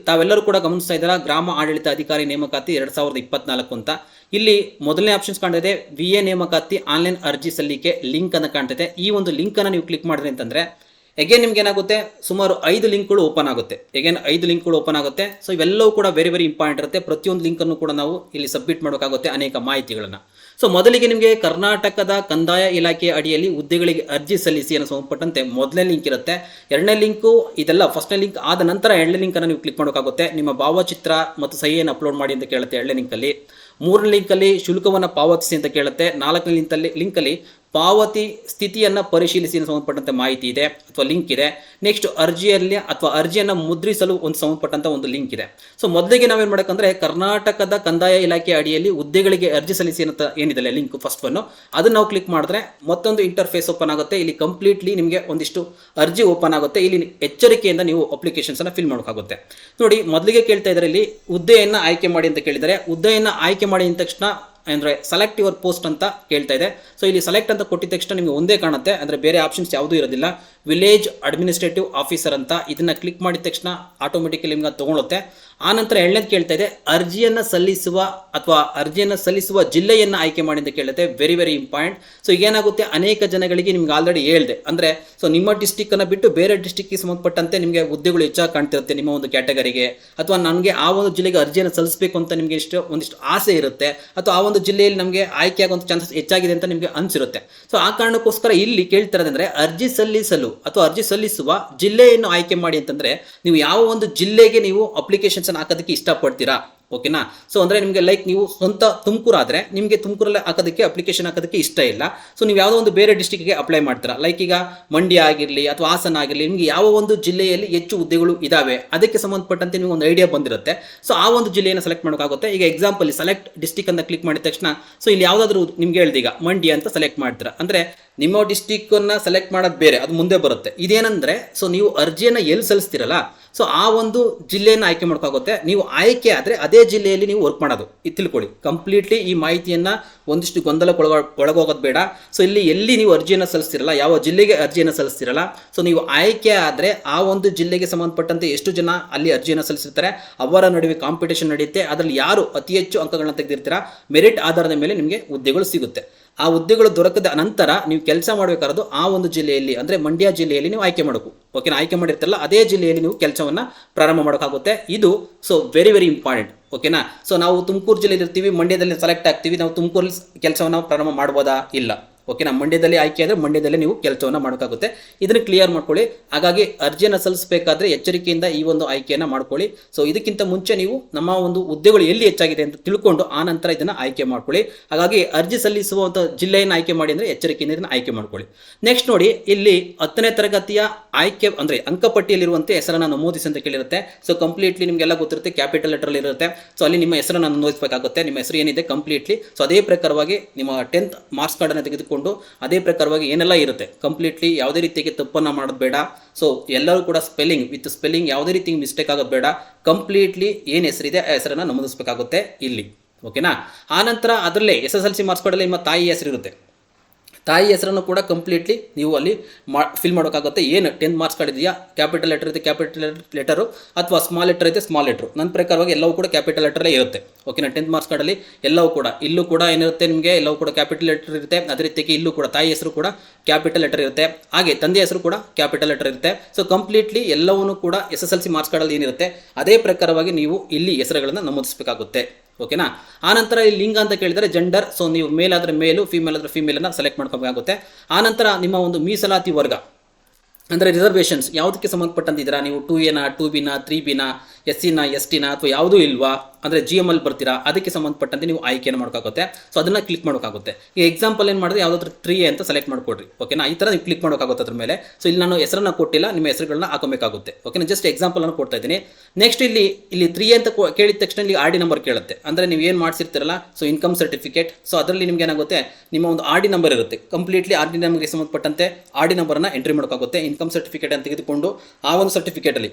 ತಾವೆಲ್ಲರೂ ಕೂಡ ಗಮನಿಸ್ತಾ ಇದ್ದಾರೆ? ಗ್ರಾಮ ಆಡಳಿತ ಅಧಿಕಾರಿ ನೇಮಕಾತಿ ಎರಡ್ ಸಾವಿರದ ಇಪ್ಪತ್ನಾಲ್ಕು ಅಂತ. ಇಲ್ಲಿ ಮೊದಲನೇ ಆಪ್ಷನ್ಸ್ ಕಾಣ್ತಿದೆ. ವಿ ಎ ನೇಮಕಾತಿ ಆನ್ಲೈನ್ ಅರ್ಜಿ ಸಲ್ಲಿಕೆ ಲಿಂಕ್ ಅನ್ನು ಕಾಣ್ತಿದೆ. ಈ ಒಂದು ಲಿಂಕ್ ಅನ್ನು ನೀವು ಕ್ಲಿಕ್ ಮಾಡಿದ್ರೆ ಅಂತಂದ್ರೆ ಎಗೇನ್ ನಿಮ್ಗೆ ಏನಾಗುತ್ತೆ? ಸುಮಾರು ಐದು ಲಿಂಕ್ಗಳು ಓಪನ್ ಆಗುತ್ತೆ. ಎಗೇನ್ ಐದು ಲಿಂಕ್ಗಳು ಓಪನ್ ಆಗುತ್ತೆ. ಸೊ ಇವೆಲ್ಲವೂ ಕೂಡ ವೆರಿ ವೆರಿ ಇಂಪಾರ್ಟೆಂಟ್ ಇರುತ್ತೆ. ಪ್ರತಿಯೊಂದು ಲಿಂಕ್ ಅನ್ನು ಕೂಡ ನಾವು ಇಲ್ಲಿ ಸಬ್ಮಿಟ್ ಮಾಡೋಕ್ಕಾಗುತ್ತೆ ಅನೇಕ ಮಾಹಿತಿಗಳನ್ನು. ಸೊ ಮೊದಲಿಗೆ ನಿಮಗೆ ಕರ್ನಾಟಕದ ಕಂದಾಯ ಇಲಾಖೆಯ ಅಡಿಯಲ್ಲಿ ಹುದ್ದೆಗಳಿಗೆ ಅರ್ಜಿ ಸಲ್ಲಿಸಿ ಅನ್ನೋ ಸಂಬಂಧಪಟ್ಟಂತೆ ಮೊದಲನೇ ಲಿಂಕ್ ಇರುತ್ತೆ. ಎರಡನೇ ಲಿಂಕು ಇದೆಲ್ಲ ಫಸ್ಟ್ನೇ ಲಿಂಕ್ ಆದ ನಂತರ ಎರಡನೇ ಲಿಂಕ್ ಅನ್ನು ನೀವು ಕ್ಲಿಕ್ ಮಾಡೋಕ್ಕಾಗುತ್ತೆ. ನಿಮ್ಮ ಭಾವಚಿತ್ರ ಮತ್ತು ಸಹಿಯನ್ನು ಅಪ್ಲೋಡ್ ಮಾಡಿ ಅಂತ ಕೇಳುತ್ತೆ ಎರಡನೇ ಲಿಂಕಲ್ಲಿ ಮೂರನೇ ಲಿಂಕಲ್ಲಿ ಶುಲ್ಕವನ್ನು ಪಾವತಿಸಿ ಅಂತ ಕೇಳುತ್ತೆ. ನಾಲ್ಕನೇ ಲಿಂಕಲ್ಲಿ ಲಿಂಕಲ್ಲಿ ಪಾವತಿ ಸ್ಥಿತಿಯನ್ನು ಪರಿಶೀಲಿಸಿ ಸಂಬಂಧಪಟ್ಟಂತೆ ಮಾಹಿತಿ ಇದೆ ಅಥವಾ ಲಿಂಕ್ ಇದೆ. ನೆಕ್ಸ್ಟ್ ಅರ್ಜಿಯಲ್ಲಿ ಅಥವಾ ಅರ್ಜಿಯನ್ನು ಮುದ್ರಿಸಲು ಒಂದು ಸಂಬಂಧಪಟ್ಟಂತ ಒಂದು ಲಿಂಕ್ ಇದೆ. ಸೊ ಮೊದಲಿಗೆ ನಾವೇನು ಮಾಡಬೇಕಂದ್ರೆ ಕರ್ನಾಟಕದ ಕಂದಾಯ ಇಲಾಖೆ ಅಡಿಯಲ್ಲಿ ಹುದ್ದೆಗಳಿಗೆ ಅರ್ಜಿ ಸಲ್ಲಿಸಿ ಅಂತ ಏನಿದೆ ಲಿಂಕ್ ಫಸ್ಟ್ ಒನ್ ಅದನ್ನ ನಾವು ಕ್ಲಿಕ್ ಮಾಡಿದ್ರೆ ಮತ್ತೊಂದು ಇಂಟರ್ಫೇಸ್ ಓಪನ್ ಆಗುತ್ತೆ. ಇಲ್ಲಿ ಕಂಪ್ಲೀಟ್ಲಿ ನಿಮಗೆ ಒಂದಿಷ್ಟು ಅರ್ಜಿ ಓಪನ್ ಆಗುತ್ತೆ. ಇಲ್ಲಿ ಎಚ್ಚರಿಕೆಯಿಂದ ನೀವು ಅಪ್ಲಿಕೇಶನ್ಸ್ ಅನ್ನು ಫಿಲ್ ಮಾಡೋಕ್ಕಾಗುತ್ತೆ ನೋಡಿ, ಮೊದಲಿಗೆ ಕೇಳ್ತಾ ಇದ್ದಾರೆ ಇಲ್ಲಿ ಹುದ್ದೆಯನ್ನ ಆಯ್ಕೆ ಮಾಡಿ ಅಂತ ಕೇಳಿದರೆ, ಹುದ್ದೆಯನ್ನು ಆಯ್ಕೆ ಮಾಡಿ ಅಂದ ತಕ್ಷಣ ಅಂದರೆ ಸೆಲೆಕ್ಟ್ ಯುವರ್ ಪೋಸ್ಟ್ ಅಂತ ಕೇಳ್ತಾ ಇದೆ. ಸೊ ಇಲ್ಲಿ ಸೆಲೆಕ್ಟ್ ಅಂತ ಕೊಟ್ಟಿದ ತಕ್ಷಣ ನಿಮಗೆ ಒಂದೇ ಕಾಣುತ್ತೆ. ಅಂದರೆ ಬೇರೆ ಆಪ್ಷನ್ಸ್ ಯಾವುದೂ ಇರೋದಿಲ್ಲ. ವಿಲೇಜ್ ಅಡ್ಮಿನಿಸ್ಟ್ರೇಟಿವ್ ಆಫೀಸರ್ ಅಂತ ಇದನ್ನು ಕ್ಲಿಕ್ ಮಾಡಿದ ತಕ್ಷಣ ಆಟೋಮೆಟಿಕಲಿ ನಿಮ್ಗೆ ತೊಗೊಳುತ್ತೆ. ಆನಂತರ ಎರಡನೇದು ಕೇಳ್ತಾ ಇದೆ, ಅರ್ಜಿಯನ್ನು ಸಲ್ಲಿಸುವ ಅಥವಾ ಅರ್ಜಿಯನ್ನು ಸಲ್ಲಿಸುವ ಜಿಲ್ಲೆಯನ್ನು ಆಯ್ಕೆ ಮಾಡಿ ಅಂತ ಕೇಳುತ್ತೆ ವೆರಿ ವೆರಿ ಇಂಪಾರ್ಟೆಂಟ್ ಸೊ ಏನಾಗುತ್ತೆ ಅನೇಕ ಜನಗಳಿಗೆ ನಿಮ್ಗೆ ಆಲ್ರೆಡಿ ಹೇಳಿದೆ. ಅಂದರೆ ಸೊ ನಿಮ್ಮ ಡಿಸ್ಟಿಕ್ಕನ್ನು ಬಿಟ್ಟು ಬೇರೆ ಡಿಸ್ಟಿಕ್ಗೆ ಸಂಬಂಧಪಟ್ಟಂತೆ ನಿಮಗೆ ಹುದ್ದೆಗಳು ಹೆಚ್ಚಾಗಿ ಕಾಣ್ತಿರುತ್ತೆ ನಿಮ್ಮ ಒಂದು ಕ್ಯಾಟಗರಿಗೆ ಅಥವಾ ನನಗೆ ಆ ಒಂದು ಜಿಲ್ಲೆಗೆ ಅರ್ಜಿಯನ್ನು ಸಲ್ಲಿಸಬೇಕು ಅಂತ ನಿಮಗೆ ಇಷ್ಟು, ಒಂದಿಷ್ಟು ಆಸೆ ಇರುತ್ತೆ. ಅಥವಾ ಆ ಒಂದು ಜಿಲ್ಲೆಯಲ್ಲಿ ನಮಗೆ ಆಯ್ಕೆ ಆಗುವಂಥ ಚಾನ್ಸಸ್ ಹೆಚ್ಚಾಗಿದೆ ಅಂತ ನಿಮಗೆ ಅನಿಸಿರುತ್ತೆ. ಸೊ ಆ ಕಾರಣಕ್ಕೋಸ್ಕರ ಇಲ್ಲಿ ಕೇಳ್ತಿರೋದಂದರೆ ಅರ್ಜಿ ಸಲ್ಲಿಸಲು ಅಥವಾ ಅರ್ಜಿ ಸಲ್ಲಿಸುವ ಜಿಲ್ಲೆಯನ್ನು ಆಯ್ಕೆ ಮಾಡಿ ಅಂತಂದ್ರೆ, ನೀವು ಯಾವ ಒಂದು ಜಿಲ್ಲೆಗೆ ನೀವು ಅಪ್ಲಿಕೇಶನ್ಸ್ ಹಾಕೋದಕ್ಕೆ ಇಷ್ಟಪಡ್ತೀರಾ? ಓಕೆನಾ ಸೊ ಅಂದರೆ ನಿಮಗೆ ಲೈಕ್ ನೀವು ಸ್ವಂತ ತುಮಕೂರು ಆದರೆ ನಿಮಗೆ ತುಮಕೂರಲ್ಲಿ ಹಾಕೋದಕ್ಕೆ ಅಪ್ಲಿಕೇಶನ್ ಹಾಕೋದಕ್ಕೆ ಇಷ್ಟ ಇಲ್ಲ. ಸೊ ನೀವು ಯಾವುದೋ ಒಂದು ಬೇರೆ ಡಿಸ್ಟಿಕ್ಗೆ ಅಪ್ಲೈ ಮಾಡ್ತೀರಾ? ಲೈಕ್ ಈಗ ಮಂಡ್ಯ ಆಗಿರಲಿ ಅಥವಾ ಹಾಸನ ಆಗಿರಲಿ, ನಿಮಗೆ ಯಾವ ಒಂದು ಜಿಲ್ಲೆಯಲ್ಲಿ ಹೆಚ್ಚು ಹುದ್ದೆಗಳು ಇದಾವೆ? ಅದಕ್ಕೆ ಸಂಬಂಧಪಟ್ಟಂತೆ ನಿಮಗೆ ಒಂದು ಐಡಿಯಾ ಬಂದಿರುತ್ತೆ. ಸೊ ಆ ಒಂದು ಜಿಲ್ಲೆಯನ್ನು ಸೆಲೆಕ್ಟ್ ಮಾಡೋಕ್ಕಾಗುತ್ತೆ ಈಗ ಎಕ್ಸಾಂಪಲ್ ಸೆಲೆಕ್ಟ್ ಡಿಸ್ಟಿಕ್ ಅಂತ ಕ್ಲಿಕ್ ಮಾಡಿದ ತಕ್ಷಣ ಸೊ ಇಲ್ಲಿ ಯಾವುದಾದ್ರೂ ನಿಮ್ಗೆ ಹೇಳ್ದೀಗ ಮಂಡ್ಯ ಅಂತ ಸೆಲೆಕ್ಟ್ ಮಾಡ್ತೀರಾ? ಅಂದರೆ ನಿಮ್ಮ ಡಿಸ್ಟಿಕ್ಕನ್ನು ಸೆಲೆಕ್ಟ್ ಮಾಡೋದು ಬೇರೆ, ಅದು ಮುಂದೆ ಬರುತ್ತೆ. ಇದೇನಂದ್ರೆ ಸೊ ನೀವು ಅರ್ಜಿಯನ್ನು ಎಲ್ಲಿ ಸಲ್ಲಿಸ್ತೀರಲ್ಲ ಸೊ ಆ ಒಂದು ಜಿಲ್ಲೆಯನ್ನು ಆಯ್ಕೆ ಮಾಡೋಕ್ಕಾಗುತ್ತೆ ನೀವು ಆಯ್ಕೆ ಆದರೆ ಅದೇ ಜಿಲ್ಲೆಯಲ್ಲಿ ನೀವು ವರ್ಕ್ ಮಾಡೋದು. ಇದು ತಿಳ್ಕೊಳ್ಳಿ. ಕಂಪ್ಲೀಟ್ಲಿ ಈ ಮಾಹಿತಿಯನ್ನು ಒಂದಿಷ್ಟು ಗೊಂದಲಕ್ಕೊಳಗ ಒಳಗೋಗೋದು ಬೇಡ. ಸೊ ಇಲ್ಲಿ ಎಲ್ಲಿ ನೀವು ಅರ್ಜಿಯನ್ನು ಸಲ್ಲಿಸ್ತಿರಲ್ಲ, ಯಾವ ಜಿಲ್ಲೆಗೆ ಅರ್ಜಿಯನ್ನು ಸಲ್ಲಿಸ್ತಿರಲ್ಲ ಸೊ ನೀವು ಆಯ್ಕೆ ಆದರೆ ಆ ಒಂದು ಜಿಲ್ಲೆಗೆ ಸಂಬಂಧಪಟ್ಟಂತೆ ಎಷ್ಟು ಜನ ಅಲ್ಲಿ ಅರ್ಜಿಯನ್ನು ಸಲ್ಲಿಸಿರ್ತಾರೆ, ಅವರ ನಡುವೆ ಕಾಂಪಿಟೇಷನ್ ನಡೆಯುತ್ತೆ, ಅದರಲ್ಲಿ ಯಾರು ಅತಿ ಹೆಚ್ಚು ಅಂಕಗಳನ್ನ ತೆಗೆದಿರ್ತೀರಾ ಮೆರಿಟ್ ಆಧಾರದ ಮೇಲೆ ನಿಮಗೆ ಹುದ್ದೆಗಳು ಸಿಗುತ್ತೆ. ಆ ಹುದ್ದೆಗಳು ದೊರಕದ ನಂತರ ನೀವು ಕೆಲಸ ಮಾಡಬೇಕಾದ್ದು ಆ ಒಂದು ಜಿಲ್ಲೆಯಲ್ಲಿ, ಅಂದರೆ ಮಂಡ್ಯ ಜಿಲ್ಲೆಯಲ್ಲಿ ನೀವು ಆಯ್ಕೆ ಮಾಡಬೇಕು. ಓಕೆನಾ ಆಯ್ಕೆ ಮಾಡಿರ್ತಲ್ಲ ಅದೇ ಜಿಲ್ಲೆಯಲ್ಲಿ ನೀವು ಕೆಲಸವನ್ನು ಪ್ರಾರಂಭ ಮಾಡೋಕ್ಕಾಗುತ್ತೆ. ಇದು ಸೊ ವೆರಿ ವೆರಿ ಇಂಪಾರ್ಟೆಂಟ್ ಓಕೆನಾ ಸೊ ನಾವು ತುಮಕೂರು ಜಿಲ್ಲೆಯಲ್ಲಿ ಇರ್ತೀವಿ ಮಂಡ್ಯದಲ್ಲಿ ಸೆಲೆಕ್ಟ್ ಆಗ್ತೀವಿ, ನಾವು ತುಮಕೂರಲ್ಲಿ ಕೆಲಸವನ್ನು ಪ್ರಾರಂಭ ಮಾಡ್ಬೋದಾ? ಇಲ್ಲ. ಓಕೆನಾ ಮಂಡ್ಯದಲ್ಲಿ ಆಯ್ಕೆ ಆದರೆ ಮಂಡ್ಯದಲ್ಲೇ ನೀವು ಕೆಲಸವನ್ನು ಮಾಡೋಕ್ಕಾಗುತ್ತೆ ಇದನ್ನು ಕ್ಲಿಯರ್ ಮಾಡ್ಕೊಳ್ಳಿ. ಹಾಗಾಗಿ ಅರ್ಜಿಯನ್ನು ಸಲ್ಲಿಸಬೇಕಾದ್ರೆ ಎಚ್ಚರಿಕೆಯಿಂದ ಈ ಒಂದು ಆಯ್ಕೆಯನ್ನು ಮಾಡ್ಕೊಳ್ಳಿ. ಸೊ ಇದಕ್ಕಿಂತ ಮುಂಚೆ ನೀವು ನಮ್ಮ ಒಂದು ಹುದ್ದೆಗಳು ಎಲ್ಲಿ ಹೆಚ್ಚಾಗಿದೆ ಅಂತ ತಿಳ್ಕೊಂಡು ಆ ನಂತರ ಇದನ್ನು ಆಯ್ಕೆ ಮಾಡ್ಕೊಳ್ಳಿ. ಹಾಗಾಗಿ ಅರ್ಜಿ ಸಲ್ಲಿಸುವಂಥ ಜಿಲ್ಲೆಯನ್ನು ಆಯ್ಕೆ ಮಾಡಿ ಅಂದರೆ ಎಚ್ಚರಿಕೆಯಿಂದ ಇದನ್ನು ಆಯ್ಕೆ ಮಾಡ್ಕೊಳ್ಳಿ. ನೆಕ್ಸ್ಟ್ ನೋಡಿ, ಇಲ್ಲಿ ಹತ್ತನೇ ತರಗತಿಯ ಆಯ್ಕೆ ಅಂದರೆ ಅಂಕಪಟ್ಟಿಯಲ್ಲಿರುವಂತೆ ಹೆಸರನ್ನು ನಮೂದಿಸಿ ಅಂತ ಕೇಳಿರುತ್ತೆ. ಸೊ ಕಂಪ್ಲೀಟ್ಲಿ ನಿಮಗೆಲ್ಲ ಗೊತ್ತಿರುತ್ತೆ ಕ್ಯಾಪಿಟಲ್ ಲೆಟರಲ್ಲಿ ಇರುತ್ತೆ. ಸೊ ಅಲ್ಲಿ ನಿಮ್ಮ ಹೆಸರನ್ನು ನಮೂದಿಸಬೇಕಾಗುತ್ತೆ. ನಿಮ್ಮ ಹೆಸರು ಏನಿದೆ ಕಂಪ್ಲೀಟ್ಲಿ ಸೊ ಅದೇ ಪ್ರಕಾರವಾಗಿ ನಿಮ್ಮ ಟೆಂತ್ ಮಾರ್ಕ್ಸ್ ಕಾರ್ಡನ್ನು ತೆಗೆದುಕೊಂಡು ಅದೇ ಪ್ರಕಾರವಾಗಿ ಏನೆಲ್ಲ ಇರುತ್ತೆ. ಕಂಪ್ಲೀಟ್ಲಿ ಯಾವುದೇ ರೀತಿಯಾಗಿ ತಪ್ಪನ್ನು ಮಾಡೋದು ಬೇಡ ಸೊ ಎಲ್ಲರೂ ಕೂಡ ಸ್ಪೆಲ್ಲಿಂಗ್ ವಿತ್ ಸ್ಪೆಲ್ಲಿಂಗ್ ಯಾವುದೇ ರೀತಿ ಮಿಸ್ಟೇಕ್ ಆಗೋದು ಬೇಡ ಕಂಪ್ಲೀಟ್ಲಿ ಏನು ಹೆಸರಿದೆ, ಆ ಹೆಸರನ್ನು ನಮೂದಿಸಬೇಕಾಗುತ್ತೆ ಇಲ್ಲಿ. ಓಕೆನಾ ಆನಂತರ ಅದರಲ್ಲೇ S S L C marks ಕಾರ್ಡಲ್ಲಿ ನಿಮ್ಮ ತಾಯಿ ಹೆಸರು ಇರುತ್ತೆ ತಾಯಿ ಹೆಸರನ್ನು ಕೂಡ ಕಂಪ್ಲೀಟ್ಲಿ ನೀವು ಅಲ್ಲಿ ಮಾ ಫಿಲ್ ಮಾಡೋಕ್ಕಾಗುತ್ತೆ ಏನು ಟೆಂತ್ ಮಾರ್ಕ್ಸ್ ಕಾರ್ಡ್ ಇದೆಯಾ ಕ್ಯಾಪಿಟಲ್ ಲೆಟರ್ ಇದೆ ಕ್ಯಾಪಿಟಲ್ ಲೆಟರು ಅಥವಾ ಸ್ಮಾಲ್ ಲೆಟರ್ ಇದೆ ಸ್ಮಾಲ್ ಲೆಟ್ರು ನನ್ನ ಪ್ರಕಾರವಾಗಿ ಎಲ್ಲವೂ ಕೂಡ ಕ್ಯಾಪಿಟಲ್ ಲೆಟರೇ ಇರುತ್ತೆ. ಓಕೆನಾ ಟೆಂತ್ ಮಾರ್ಕ್ಸ್ ಕಾರ್ಡಲ್ಲಿ ಎಲ್ಲವೂ ಕೂಡ, ಇಲ್ಲೂ ಕೂಡ ಏನಿರುತ್ತೆ ನಿಮಗೆ? ಎಲ್ಲವೂ ಕೂಡ ಕ್ಯಾಪಿಟಲ್ ಲೆಟರ್ ಇರುತ್ತೆ. ಅದೇ ರೀತಿಯಾಗಿ ಇಲ್ಲೂ ಕೂಡ, ತಾಯಿ ಹೆಸರು ಕೂಡ ಕ್ಯಾಪಿಟಲ್ ಲೆಟರ್ ಇರುತ್ತೆ. ಹಾಗೆ ತಂದೆ ಹೆಸರು ಕೂಡ ಕ್ಯಾಪಿಟಲ್ ಲೆಟರ್ ಇರುತ್ತೆ. ಸೊ ಕಂಪ್ಲೀಟ್ಲಿ ಎಲ್ಲವನ್ನೂ ಕೂಡ S S L C marks ಕಾರ್ಡಲ್ಲಿ ಏನಿರುತ್ತೆ? ಅದೇ ಪ್ರಕಾರವಾಗಿ ನೀವು ಇಲ್ಲಿ ಹೆಸರುಗಳನ್ನು ನಮೂದಿಸಬೇಕಾಗುತ್ತೆ. ಓಕೆನಾ? ಆನಂತರ ಇಲ್ಲಿ ಲಿಂಗ ಅಂತ ಕೇಳಿದರೆ ಜೆಂಡರ್ ಸೊ ನೀವು ಮೇಲ್ ಆದರೆ ಮೇಲು ಫಿಮೇಲ್ ಆದರೆ ಫಿಮೇಲನ್ನು ಸೆಲೆಕ್ಟ್ ಮಾಡ್ಕೋಬೇಕಾಗುತ್ತೆ. ಆನಂತರ ನಿಮ್ಮ ಒಂದು ಮೀಸಲಾತಿ ವರ್ಗ. ಅಂದರೆ ರಿಸರ್ವೇಷನ್ಸ್ ಯಾವುದಕ್ಕೆ ಸಂಬಂಧಪಟ್ಟಂತಿದ್ದೀರಾ ನೀವು? ಟೂ ಎನ ಟೂ ಬಿನ ತ್ರೀ ಬಿನ ಎಸ್ ಸಿನ ಎಸ್ ಟಿನ ಅಥವಾ ಯಾವುದೂ ಇಲ್ವಾ, ಅಂದರೆ ಜಿ ಎಂ ಅಲ್ಲಿ ಬರ್ತೀರಾ, ಅದಕ್ಕೆ ಸಂಬಂಧಪಟ್ಟಂತೆ ನೀವು ಆಯ್ಕೆಯನ್ನು ಮಾಡೋಕ್ಕಾಗುತ್ತೆ. ಸೊ ಅದನ್ನು ಕ್ಲಿಕ್ ಮಾಡೋಕ್ಕಾಗುತ್ತೆ. ಈ ಎಕ್ಸಾಂಪಲ್ ಏನು ಮಾಡಿದ್ರೆ ಯಾವುದಾದ್ರೂ ತ್ರೀ ಅಂತ ಸೆಲೆಕ್ಟ್ ಮಾಡಿಕೊಡ್ರಿ ಓಕೆನಾ ಈ ಥರ ನೀವು ಕ್ಲಿಕ್ ಮಾಡೋಕ್ಕಾಗುತ್ತೆ ಅದ್ರ ಮೇಲೆ. ಸೊ ಇಲ್ಲಿ ನಾನು ಹೆಸರನ್ನು ಕೊಟ್ಟಿಲ್ಲ, ನಿಮ್ಮ ಹೆಸರುಗಳನ್ನ ಹಾಕೋಬೇಕಾಗುತ್ತೆ ಓಕೆನಾ ಜಸ್ಟ್ ಎಕ್ಸಾಂಪಲ್ ಅನ್ನು ಕೊಡ್ತಾ ಇದ್ದೀನಿ. ನೆಕ್ಸ್ಟ್ ಇಲ್ಲಿ ಇಲ್ಲಿ ತ್ರೀ ಅಂತ ಕೇಳಿದ ತಕ್ಷಣ ಇಲ್ಲಿ ಆರ್ ಡಿ ನಂಬರ್ ಕೇಳುತ್ತೆ. ಅಂದರೆ ನೀವು ಏನು ಮಾಡಿಸಿರ್ತೀರಲ್ಲ ಸೊ ಇನ್ಕಮ್ ಸರ್ಟಿಫಿಕೇಟ್ ಸೊ ಅದರಲ್ಲಿ ನಿಮ್ಗೆ ಏನಾಗುತ್ತೆ, ನಿಮ್ಮ ಒಂದು ಆರ್ ಡಿ ನಂಬರ್ ಇರುತ್ತೆ. ಕಂಪ್ಲೀಟ್ಲಿ ಆರ್ ಡಿ ನಂಬರ್ಗೆ ಸಂಬಂಧಪಟ್ಟಂತೆ ಆರ್ ಡಿ ನಂಬರನ್ನು ಎಂಟ್ರಿ ಮಾಡೋಕ್ಕಾಗುತ್ತೆ ಇನ್ಕಮ್ ಸರ್ಟಿಫಿಕೇಟ್ ಅಂತ ತೆಗೆದುಕೊಂಡು ಆ ಒಂದು ಸರ್ಟಿಫಿಕೇಟಲ್ಲಿ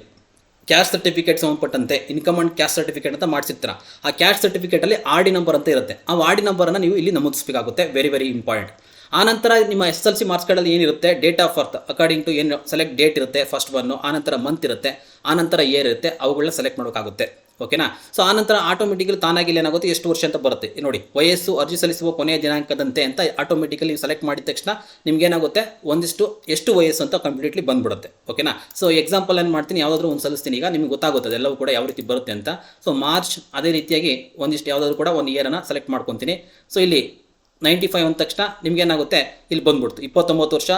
ಕ್ಯಾಸ್ಟ್ ಸರ್ಟಿಫಿಕೇಟ್ ಸಂಬಂಧಪಟ್ಟಂತೆ ಇನ್ಕಮ್ ಅಂಡ್ ಕ್ಯಾಸ್ಟ್ ಸರ್ಟಿಫಿಕೇಟ್ ಅಂತ ಮಾಡಿಸಿರ್ತೀರ. ಆ ಕ್ಯಾಸ್ಟ್ ಸರ್ಟಿಫಿಕೇಟಲ್ಲಿ ಆರ್ ಡಿ ನಂಬರ್ ಅಂತ ಇರುತ್ತೆ. ಆ ಆರ್ ಡಿ ನಂಬರನ್ನು ನೀವು ಇಲ್ಲಿ ನಮೂದಿಸಬೇಕಾಗುತ್ತೆ. ವೆರಿ ವೆರಿ ಇಂಪಾರ್ಟೆಂಟ್ ಆನಂತರ ನಿಮ್ಮ ಎಸ್ ಎಲ್ ಸಿ ಮಾರ್ಕ್ಸ್ ಕಾರ್ಡಲ್ಲಿ ಏನಿರುತ್ತೆ? Date of birth according to ಏನು ಸೆಲೆಕ್ಟ್ ಡೇಟ್ ಇರುತ್ತೆ ಫಸ್ಟ್ ಒನ್ನು ಆನಂತರ ಮಂತ್ ಇರುತ್ತೆ ಆನಂತರ ಇಯರ್ ಇರುತ್ತೆ ಅವುಗಳನ್ನ ಸೆಲೆಕ್ಟ್ ಮಾಡೋಕ್ಕಾಗುತ್ತೆ ಓಕೆನಾ? ಸೊ ಆನಂತರ ಆಟೋಮೆಟಿಕಲಿ ತಾನಾಗಿಲ್ಲ ಏನಾಗುತ್ತೆ? ಎಷ್ಟು ವರ್ಷ ಅಂತ ಬರುತ್ತೆ. ನೋಡಿ, ವಯಸ್ಸು ಅರ್ಜಿ ಸಲ್ಲಿಸುವ ಕೊನೆಯ ದಿನಾಂಕದಂತೆ ಅಂತ ಆಟೋಮೆಟಿಕಲಿ ನೀವು ಸೆಲೆಕ್ಟ್ ಮಾಡಿದ ತಕ್ಷಣ ನಿಮ್ಗೆ ಏನಾಗುತ್ತೆ? ಒಂದಿಷ್ಟು, ಎಷ್ಟು ವಯಸ್ಸು ಅಂತ ಕಂಪ್ಲೀಟ್ಲಿ ಬಂದ್ಬಿಡುತ್ತೆ. ಓಕೆನಾ? ಸೊ ಎಕ್ಸಾಂಪಲ್ ಏನು ಮಾಡ್ತೀನಿ? ಯಾವುದಾದ್ರೂ ಒಂದು ಸಲ್ಲಿಸ್ತೀನಿ. ಈಗ ನಿಮ್ಗೆ ಗೊತ್ತಾಗುತ್ತೆ ಎಲ್ಲವೂ ಕೂಡ ಯಾವ ರೀತಿ ಬರುತ್ತೆ ಅಂತ. ಸೊ ಮಾರ್ಚ್ ಅದೇ ರೀತಿಯಾಗಿ ಒಂದಿಷ್ಟು ಯಾವುದಾದ್ರೂ ಕೂಡ ಒಂದು ಇಯರನ್ನು ಸೆಲೆಕ್ಟ್ ಮಾಡ್ಕೊತೀನಿ. ಸೊ ಇಲ್ಲಿ ನೈಂಟಿ ಫೈವ್ ಅಂದ ತಕ್ಷಣ ನಿಮ್ಗೆ ಏನಾಗುತ್ತೆ? ಇಲ್ಲಿ ಬಂದ್ಬಿಡ್ತು. ಇಪ್ಪತ್ತೊಂಬತ್ತು ವರ್ಷ,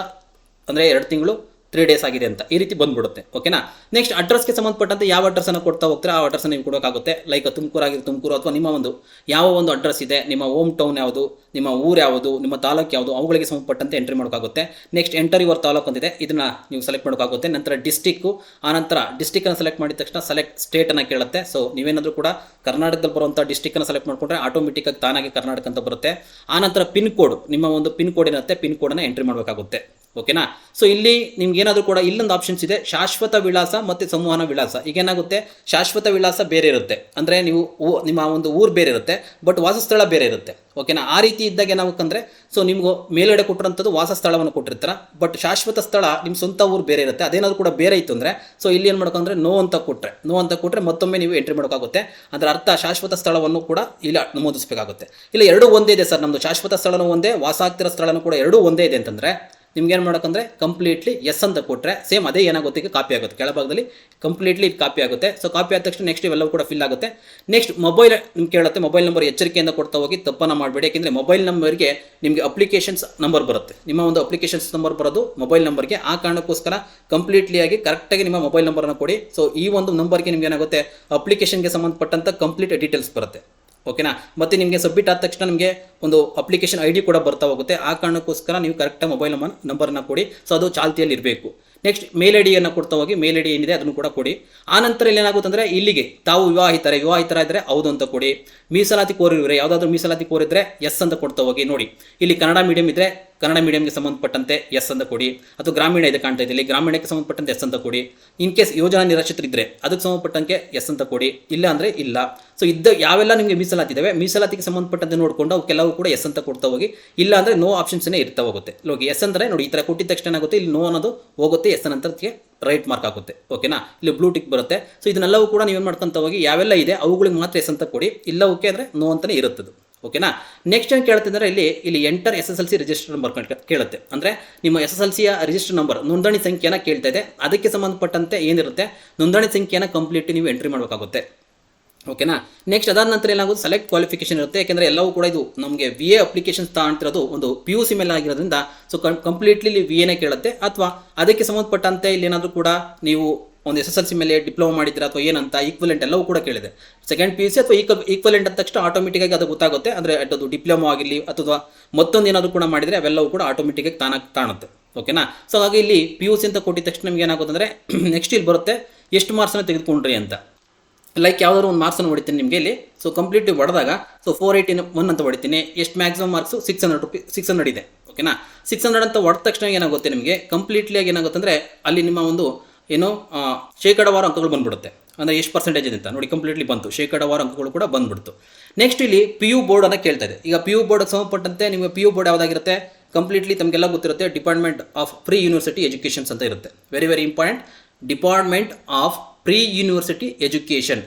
ಅಂದರೆ ಎರಡು ತಿಂಗಳು ತ್ರೀ ಡೇಸ್ ಆಗಿದೆ ಅಂತ ಈ ರೀತಿ ಬಂದ್ಬಿಡುತ್ತೆ ಓಕೆನಾ ನೆಕ್ಸ್ಟ್ ಅಡ್ರೆಸ್ಗೆ ಸಂಬಂಧಪಟ್ಟಂತೆ ಯಾವ ಅಡ್ರೆಸ್ಸನ್ನು ಕೊಡ್ತಾ ಹೋಗ್ತಾರೆ ಆ ಅಡ್ರೆಸ್ಸನ್ನು ನೀವು ಕೊಡೋಕ್ಕಾಗುತ್ತೆ. ಲೈಕ್ ತುಮಕೂರು ಆಗಿದೆ ತುಮಕೂರು ಅಥವಾ ನಿಮ್ಮ ಒಂದು ಯಾವ ಒಂದು ಅಡ್ರೆಸ್ ಇದೆ, ನಿಮ್ಮ ಹೋಮ್ ಟೌನ್ ಯಾವುದು, ನಿಮ್ಮ ಊರು ಯಾವುದು, ನಿಮ್ಮ ತಾಲೂಕು ಯಾವುದು, ಅವುಗಳಿಗೆ ಸಂಬಂಧಪಟ್ಟಂತೆ ಎಂಟ್ರಿ ಮಾಡೋಕ್ಕಾಗುತ್ತೆ. ನೆಕ್ಸ್ಟ್ ಎಂಟರ್ ಯುವರ್ ತಾಲೂಕು ಅಂತಿದೆ ಇದನ್ನು ನೀವು ಸೆಲೆಕ್ಟ್ ಮಾಡೋಕ್ಕಾಗುತ್ತೆ. ನಂತರ ಡಿಸ್ಟಿಕ್ಕು ಆನಂತರ ಡಿಸ್ಟಿಕ್ಕನ್ನು ಸೆಲೆಕ್ಟ್ ಮಾಡಿದ ತಕ್ಷಣ ಸೆಲೆಕ್ಟ್ ಸ್ಟೇಟನ್ನು ಕೇಳುತ್ತೆ. ಸೊ ನೀವೇನಾದರೂ ಕೂಡ ಕರ್ನಾಟಕದಲ್ಲಿ ಬರುವಂಥ ಡಿಸ್ಟಿಕ್ಕನ್ನು ಸೆಲೆಕ್ಟ್ ಮಾಡ್ಕೊಂಡ್ರೆ ಆಟೋಮೆಟಿಕ್ಕಾಗಿ ತಾನಾಗಿ ಕರ್ನಾಟಕ ಅಂತ ಬರುತ್ತೆ. ಆನಂತರ ಪಿನ್ ಕೋಡ್ ನಿಮ್ಮ ಒಂದು ಪಿನ್ ಕೋಡ್ ಏನಿರುತ್ತೆ ಪಿನ್ ಕೋಡನ್ನು ಎಂಟ್ರಿ ಮಾಡಬೇಕಾಗುತ್ತೆ. ಓಕೆನಾ ಸೊ ಇಲ್ಲಿ ನಿಮ್ಗೆ ಏನಾದರೂ ಕೂಡ ಇಲ್ಲೊಂದು ಆಪ್ಷನ್ಸ್ ಇದೆ, ಶಾಶ್ವತ ವಿಳಾಸ ಮತ್ತು ಸಂವಹನ ವಿಳಾಸ. ಈಗ ಏನಾಗುತ್ತೆ ಶಾಶ್ವತ ವಿಳಾಸ ಬೇರೆ ಇರುತ್ತೆ. ಅಂದರೆ ನೀವು ನಿಮ್ಮ ಒಂದು ಊರು ಬೇರೆ ಇರುತ್ತೆ ಬಟ್ ವಾಸಸ್ಥಳ ಬೇರೆ ಇರುತ್ತೆ. ಓಕೆನಾ ಆ ರೀತಿ ಇದ್ದಾಗ ಏನಾಗಬೇಕಂದ್ರೆ ಸೊ ನಿಮ್ಗೆ ಮೇಲ್ಗಡೆ ಕೊಟ್ಟಿರೋಂಥದ್ದು ವಾಸಸ್ಥಳವನ್ನು ಕೊಟ್ಟಿರ್ತಾರೆ ಬಟ್ ಶಾಶ್ವತ ಸ್ಥಳ ನಿಮ್ಮ ಸ್ವಂತ ಊರು ಬೇರೆ ಇರುತ್ತೆ. ಅದೇನಾದ್ರು ಕೂಡ ಬೇರೆ ಇತ್ತು ಅಂದರೆ ಸೊ ಇಲ್ಲಿ ಏನು ಮಾಡ್ಕೊಂಡ್ರೆ ನೋ ಅಂತ ಕೊಟ್ಟರೆ ನೋ ಅಂತ ಕೊಟ್ಟರೆ ಮತ್ತೊಮ್ಮೆ ನೀವು ಎಂಟ್ರಿ ಮಾಡೋಕ್ಕಾಗುತ್ತೆ ಅದರ ಅರ್ಥ ಶಾಶ್ವತ ಸ್ಥಳವನ್ನು ಕೂಡ ಇಲ್ಲಿ ನಮೂದಿಸಬೇಕಾಗುತ್ತೆ. ಇಲ್ಲ ಎರಡೂ ಒಂದೇ ಇದೆ ಸರ್ ನಮ್ಮದು ಶಾಶ್ವತ ಸ್ಥಳನೂ ಒಂದೇ ವಾಸ ಆಗ್ತಿರೋ ಸ್ಥಳನೂ ಕೂಡ ಎರಡೂ ಒಂದೇ ಇದೆ ಅಂತಂದರೆ ನಿಮ್ಗೆ ಏನು ಮಾಡೋಕ್ಕಂದ್ರೆ ಕಂಪ್ಲೀಟ್ಲಿ ಎಸ್ ಅಂತ ಕೊಟ್ಟರೆ ಸೇಮ್ ಅದೇ ಏನಾಗುತ್ತೆ ಈಗ ಕಾಪಿ ಆಗುತ್ತೆ. ಕೆಳಭಾಗದಲ್ಲಿ ಕಂಪ್ಲೀಟ್ಲಿ ಇದು ಕಾಪಿ ಆಗುತ್ತೆ. ಸೊ ಕಾಪಿ ಆದ ತಕ್ಷಣ ನೆಕ್ಸ್ಟ್ ಇವೆಲ್ಲವೂ ಕೂಡ ಫಿಲ್ ಆಗುತ್ತೆ. ನೆಕ್ಸ್ಟ್ ಮೊಬೈಲ್ ನಿಮ್ಗೆ ಕೇಳುತ್ತೆ ಮೊಬೈಲ್ ನಂಬರ್ ಎಚ್ಚರಿಕೆಯಿಂದ ಕೊಡ್ತಾ ಹೋಗಿ ತಪ್ಪನ್ನು ಮಾಡಬೇಡಿ. ಯಾಕೆಂದರೆ ಮೊಬೈಲ್ ನಂಬರ್ಗೆ ನಿಮಗೆ ಅಪ್ಲಿಕೇಶನ್ಸ್ ನಂಬರ್ ಬರುತ್ತೆ. ನಿಮ್ಮ ಒಂದು ಅಪ್ಲಿಕೇಶನ್ಸ್ ನಂಬರ್ ಬರೋದು ಮೊಬೈಲ್ ನಂಬರ್ಗೆ ಆ ಕಾರಣಕ್ಕೋಸ್ಕರ ಕಂಪ್ಲೀಟ್ಲಿ ಆಗಿ ಕರೆಕ್ಟಾಗಿ ನಿಮ್ಮ ಮೊಬೈಲ್ ನಂಬರನ್ನು ಕೊಡಿ. ಸೊ ಈ ಒಂದು ನಂಬರ್ಗೆ ನಿಮ್ಗೆ ಏನಾಗುತ್ತೆ ಅಪ್ಲಿಕೇಶನ್ಗೆ ಸಂಬಂಧಪಟ್ಟಂಥ ಕಂಪ್ಲೀಟ್ ಡೀಟೇಲ್ಸ್ ಬರುತ್ತೆ. ಓಕೆನಾ ಮತ್ತೆ ನಿಮಗೆ ಸಬ್ಮಿಟ್ ಆದ ತಕ್ಷಣ ನಿಮಗೆ ಒಂದು ಅಪ್ಲಿಕೇಶನ್ ಐ ಡಿ ಕೂಡ ಬರ್ತಾ ಹೋಗುತ್ತೆ. ಆ ಕಾರಣಕ್ಕೋಸ್ಕರ ನೀವು ಕರೆಕ್ಟಾಗಿ ಮೊಬೈಲ್ ನಂಬರ್ ನಂಬರ್ನ ಕೊಡಿ. ಸೊ ಅದು ಚಾಲ್ತಿಯಲ್ಲಿ ಇರಬೇಕು. ನೆಕ್ಸ್ಟ್ ಮೇಲ್ ಐ ಡಿಯನ್ನು ಕೊಡ್ತಾ ಹೋಗಿ ಮೇಲ್ ಐ ಡಿ ಏನಿದೆ ಅದನ್ನು ಕೂಡ ಕೊಡಿ. ಆ ನಂತರ ಏನಾಗುತ್ತೆ ಅಂದರೆ ಇಲ್ಲಿಗೆ ತಾವು ವಿವಾಹಿತರೆ ವಿವಾಹಿತರ ಇದ್ದರೆ ಹೌದು ಅಂತ ಕೊಡಿ. ಮೀಸಲಾತಿ ಕೋರಿರುವರೆ ಯಾವುದಾದ್ರೂ ಮೀಸಲಾತಿ ಕೋರಿದ್ರೆ ಎಸ್ ಅಂತ ಕೊಡ್ತಾ ಹೋಗಿ, ನೋಡಿ. ಇಲ್ಲಿ ಕನ್ನಡ ಮೀಡಿಯಂ ಇದ್ದರೆ ಕನ್ನಡ ಮೀಡಿಯಂಗೆ ಸಂಬಂಧಪಟ್ಟಂತೆ ಎಸ್ ಅಂತ ಕೊಡಿ. ಅಥವಾ ಗ್ರಾಮೀಣ ಇದೆ ಕಾಣ್ತಾ ಇದೆ ಗ್ರಾಮೀಣಕ್ಕೆ ಸಂಬಂಧಪಟ್ಟಂತೆ ಎಸ್ ಅಂತ ಕೊಡಿ. ಇನ್ ಕೇಸ್ ಯೋಜನಾ ನಿರಾಶ್ರಿತರಿದ್ದರೆ ಅದಕ್ಕೆ ಸಂಬಂಧಪಟ್ಟಂಗೆ ಎಸ್ ಅಂತ ಕೊಡಿ. ಇಲ್ಲ ಅಂದರೆ ಇಲ್ಲ. ಸೊ ಇದ್ದ ಯಾವೆಲ್ಲ ನಿಮಗೆ ಮೀಸಲಾತಿ ಇದಾವೆ ಮೀಸಲಾತಿಗೆ ಸಂಬಂಧಪಟ್ಟಂತೆ ನೋಡಿಕೊಂಡು ಅವು ಕೆಲವು ಕೂಡ ಎಸ್ ಅಂತ ಕೊಡ್ತಾ ಹೋಗಿ. ಇಲ್ಲ ಅಂದರೆ ನೋ ಆಪ್ಷನ್ಸ್ನೇ ಇರ್ತಾ ಹೋಗುತ್ತೆ. ಹೋಗಿ ಎಸ್ ಅಂದರೆ ನೋಡಿ, ಈ ಥರ ಕೊಟ್ಟಿದ ತಕ್ಷಣ ಏನಾಗುತ್ತೆ? ಇಲ್ಲಿ ನೋ ಅನ್ನೋದು ಹೋಗುತ್ತೆ ಎಸ್ ನಂತರಕ್ಕೆ ರೈಟ್ ಮಾರ್ಕ್ ಆಗುತ್ತೆ. ಓಕೆನಾ ಇಲ್ಲಿ ಬ್ಲೂ ಟಿಕ್ ಬರುತ್ತೆ. ಸೊ ಇದನ್ನೆಲ್ಲವೂ ಕೂಡ ನೀವು ಏನು ಮಾಡ್ಕೊಂತ ಹೋಗಿ, ಯಾವೆಲ್ಲ ಇದೆ, ಅವುಗಳಿಗೆ ಮಾತ್ರ ಎಸ್ ಅಂತ ಕೊಡಿ. ಇಲ್ಲ ಓಕೆ ಅಂದರೆ ನೋ ಅಂತಲೇ ಇರುತ್ತದು. ಓಕೆನಾ? ನೆಕ್ಸ್ಟ್ ಏನು ಕೇಳ್ತಿದ್ರೆ ಇಲ್ಲಿ ಇಲ್ಲಿ enter S S L C register number ಕೇಳುತ್ತೆ. ಅಂದರೆ ನಿಮ್ಮ ಎಸ್ ಎಸ್ ಎಲ್ ಸಿಯ ರಿಜಿಸ್ಟರ್ ನಂಬರ್ ನೋಂದಣಿ ಸಂಖ್ಯೆಯನ್ನು ಕೇಳ್ತಾ ಇದೆ. ಅದಕ್ಕೆ ಸಂಬಂಧಪಟ್ಟಂತೆ ಏನಿರುತ್ತೆ? ನೋಂದಣಿ ಸಂಖ್ಯೆನ ಕಂಪ್ಲೀಟ್ ನೀವು ಎಂಟ್ರಿ ಮಾಡಬೇಕಾಗುತ್ತೆ. ಓಕೆನಾ? ನೆಕ್ಸ್ಟ್ ಅದಾದ ನಂತರ ಏನಾಗುತ್ತೆ? ಸೆಲೆಕ್ಟ್ ಕ್ವಾಲಿಫಿಕೇಶನ್ ಇರುತ್ತೆ. ಯಾಕೆಂದರೆ ಎಲ್ಲವೂ ಕೂಡ ಇದು ನಮಗೆ ವಿ ಎ ಅಪ್ಲಿಕೇಶನ್ಸ್ ತಗೊಂತಿರೋದು ಒಂದು ಪಿ ಯು ಸಿ ಮೇಲೆ ಆಗಿರೋದ್ರಿಂದ ಸೊ ಕಂಪ್ಲೀಟ್ಲಿ ಇಲ್ಲಿ ವಿ ಎನೇ ಕೇಳುತ್ತೆ. ಅಥವಾ ಅದಕ್ಕೆ ಸಂಬಂಧಪಟ್ಟಂತೆ ಇಲ್ಲಿ ಏನಾದರೂ ಕೂಡ ನೀವು ಒಂದು ಎಸ್ ಎಸ್ ಎಲ್ ಸಿ ಮೇಲೆ ಡಿಪ್ಲೊಮಾ ಮಾಡಿದ್ರೆ ಅಥವಾ ಏನಂತ ಈಕ್ವಲೆಂಟ್ ಎಲ್ಲವೂ ಕೂಡ ಕೇಳಿದೆ. ಸೆಕೆಂಡ್ ಪಿ ಯು ಸಿ ಅಥವಾ ಈಕ್ವ ಈಕ್ವಲೆಂಟ್ ಅಂದ ತಕ್ಷಣ ಆಟೋಮೆಟಿಕ್ಕಾಗಿ ಅದು ಗೊತ್ತಾಗುತ್ತೆ. ಅಂದರೆ ಅದು ಡಿಪ್ಲೊಮಾ ಆಗಿರಲಿ ಅಥವಾ ಮತ್ತೊಂದು ಏನಾದರೂ ಕೂಡ ಮಾಡಿದರೆ ಅವೆಲ್ಲವೂ ಕೂಡ ಆಟೋಮೆಟಿಕ್ಕಾಗಿ ತಾನಾಗಿ ಕಾಣುತ್ತೆ. ಓಕೆನಾ ಸೊ ಹಾಗಾಗಿ ಇಲ್ಲಿ ಪಿ ಯು ಸಿ ಅಂತ ಕೊಟ್ಟಿದ ತಕ್ಷಣ ನಿಮ್ಗೆ ಏನಾಗುತ್ತೆ ಅಂದರೆ ನೆಕ್ಸ್ಟ್ ಇಲ್ಲಿ ಬರುತ್ತೆ ಎಷ್ಟು ಮಾರ್ಕ್ಸನ್ನು ತೆಗೆದುಕೊಂಡ್ರಿ ಅಂತ. ಲೈಕ್ ಯಾವ್ದಾದ್ರು ಒಂದು ಮಾರ್ಕ್ಸನ್ನು ಹೊಡಿತೀನಿ ನಿಮಗೆ ಇಲ್ಲಿ. ಸೊ ಕಂಪ್ಲೀಟ್ ಹೊಡೆದಾಗ ಸೊ ಫೋರ್ ಏಯ್ಟಿ ಒನ್ ಅಂತ ಹೊಡಿತೀನಿ. ಎಷ್ಟು maximum marks six hundred rupee six hundred ಇದೆ. ಓಕೆನಾ ಸಿಕ್ಸ್ ಹಂಡ್ರೆಡ್ ಅಂತ ಹೊಡೆದ ತಕ್ಷಣ ಏನಾಗುತ್ತೆ ನಿಮಗೆ? ಕಂಪ್ಲೀಟ್ಲಿ ಆಗಿ ಏನಾಗುತ್ತೆ ಅಂದರೆ ಅಲ್ಲಿ ನಿಮ್ಮ ಒಂದು ಏನು ಶೇಕಡಾವಾರು ಅಂಕಗಳು ಬಂದ್ಬಿಡುತ್ತೆ. ಅಂದರೆ ಎಷ್ಟು ಪರ್ಸೆಂಟೇಜ್ ಇದೆ ಅಂತ. ನೋಡಿ ಕಂಪ್ಲೀಟ್ಲಿ ಬಂತು. ಶೇಕಡವಾರು ಅಂಕಗಳು ಕೂಡ ಬಂದ್ಬಿಡ್ತು. ನೆಕ್ಸ್ಟ್ ಇಲ್ಲಿ ಪಿ ಯು ಬೋರ್ಡ್ ಕೇಳ್ತಾ ಇದೆ. ಈಗ ಪಿ ಯು ಬೋರ್ಡ್ ಸಂಬಂಧಪಟ್ಟಂತೆ ನಿಮಗೆ ಪಿ ಯು ಬೋರ್ಡ್ ಯಾವುದಾಗಿರುತ್ತೆ? ಕಂಪ್ಲೀಟ್ಲಿ ತಮಗೆಲ್ಲ ಗೊತ್ತಿರುತ್ತೆ department of pre university educations ಅಂತ ಇರುತ್ತೆ. Very very important department of pre university education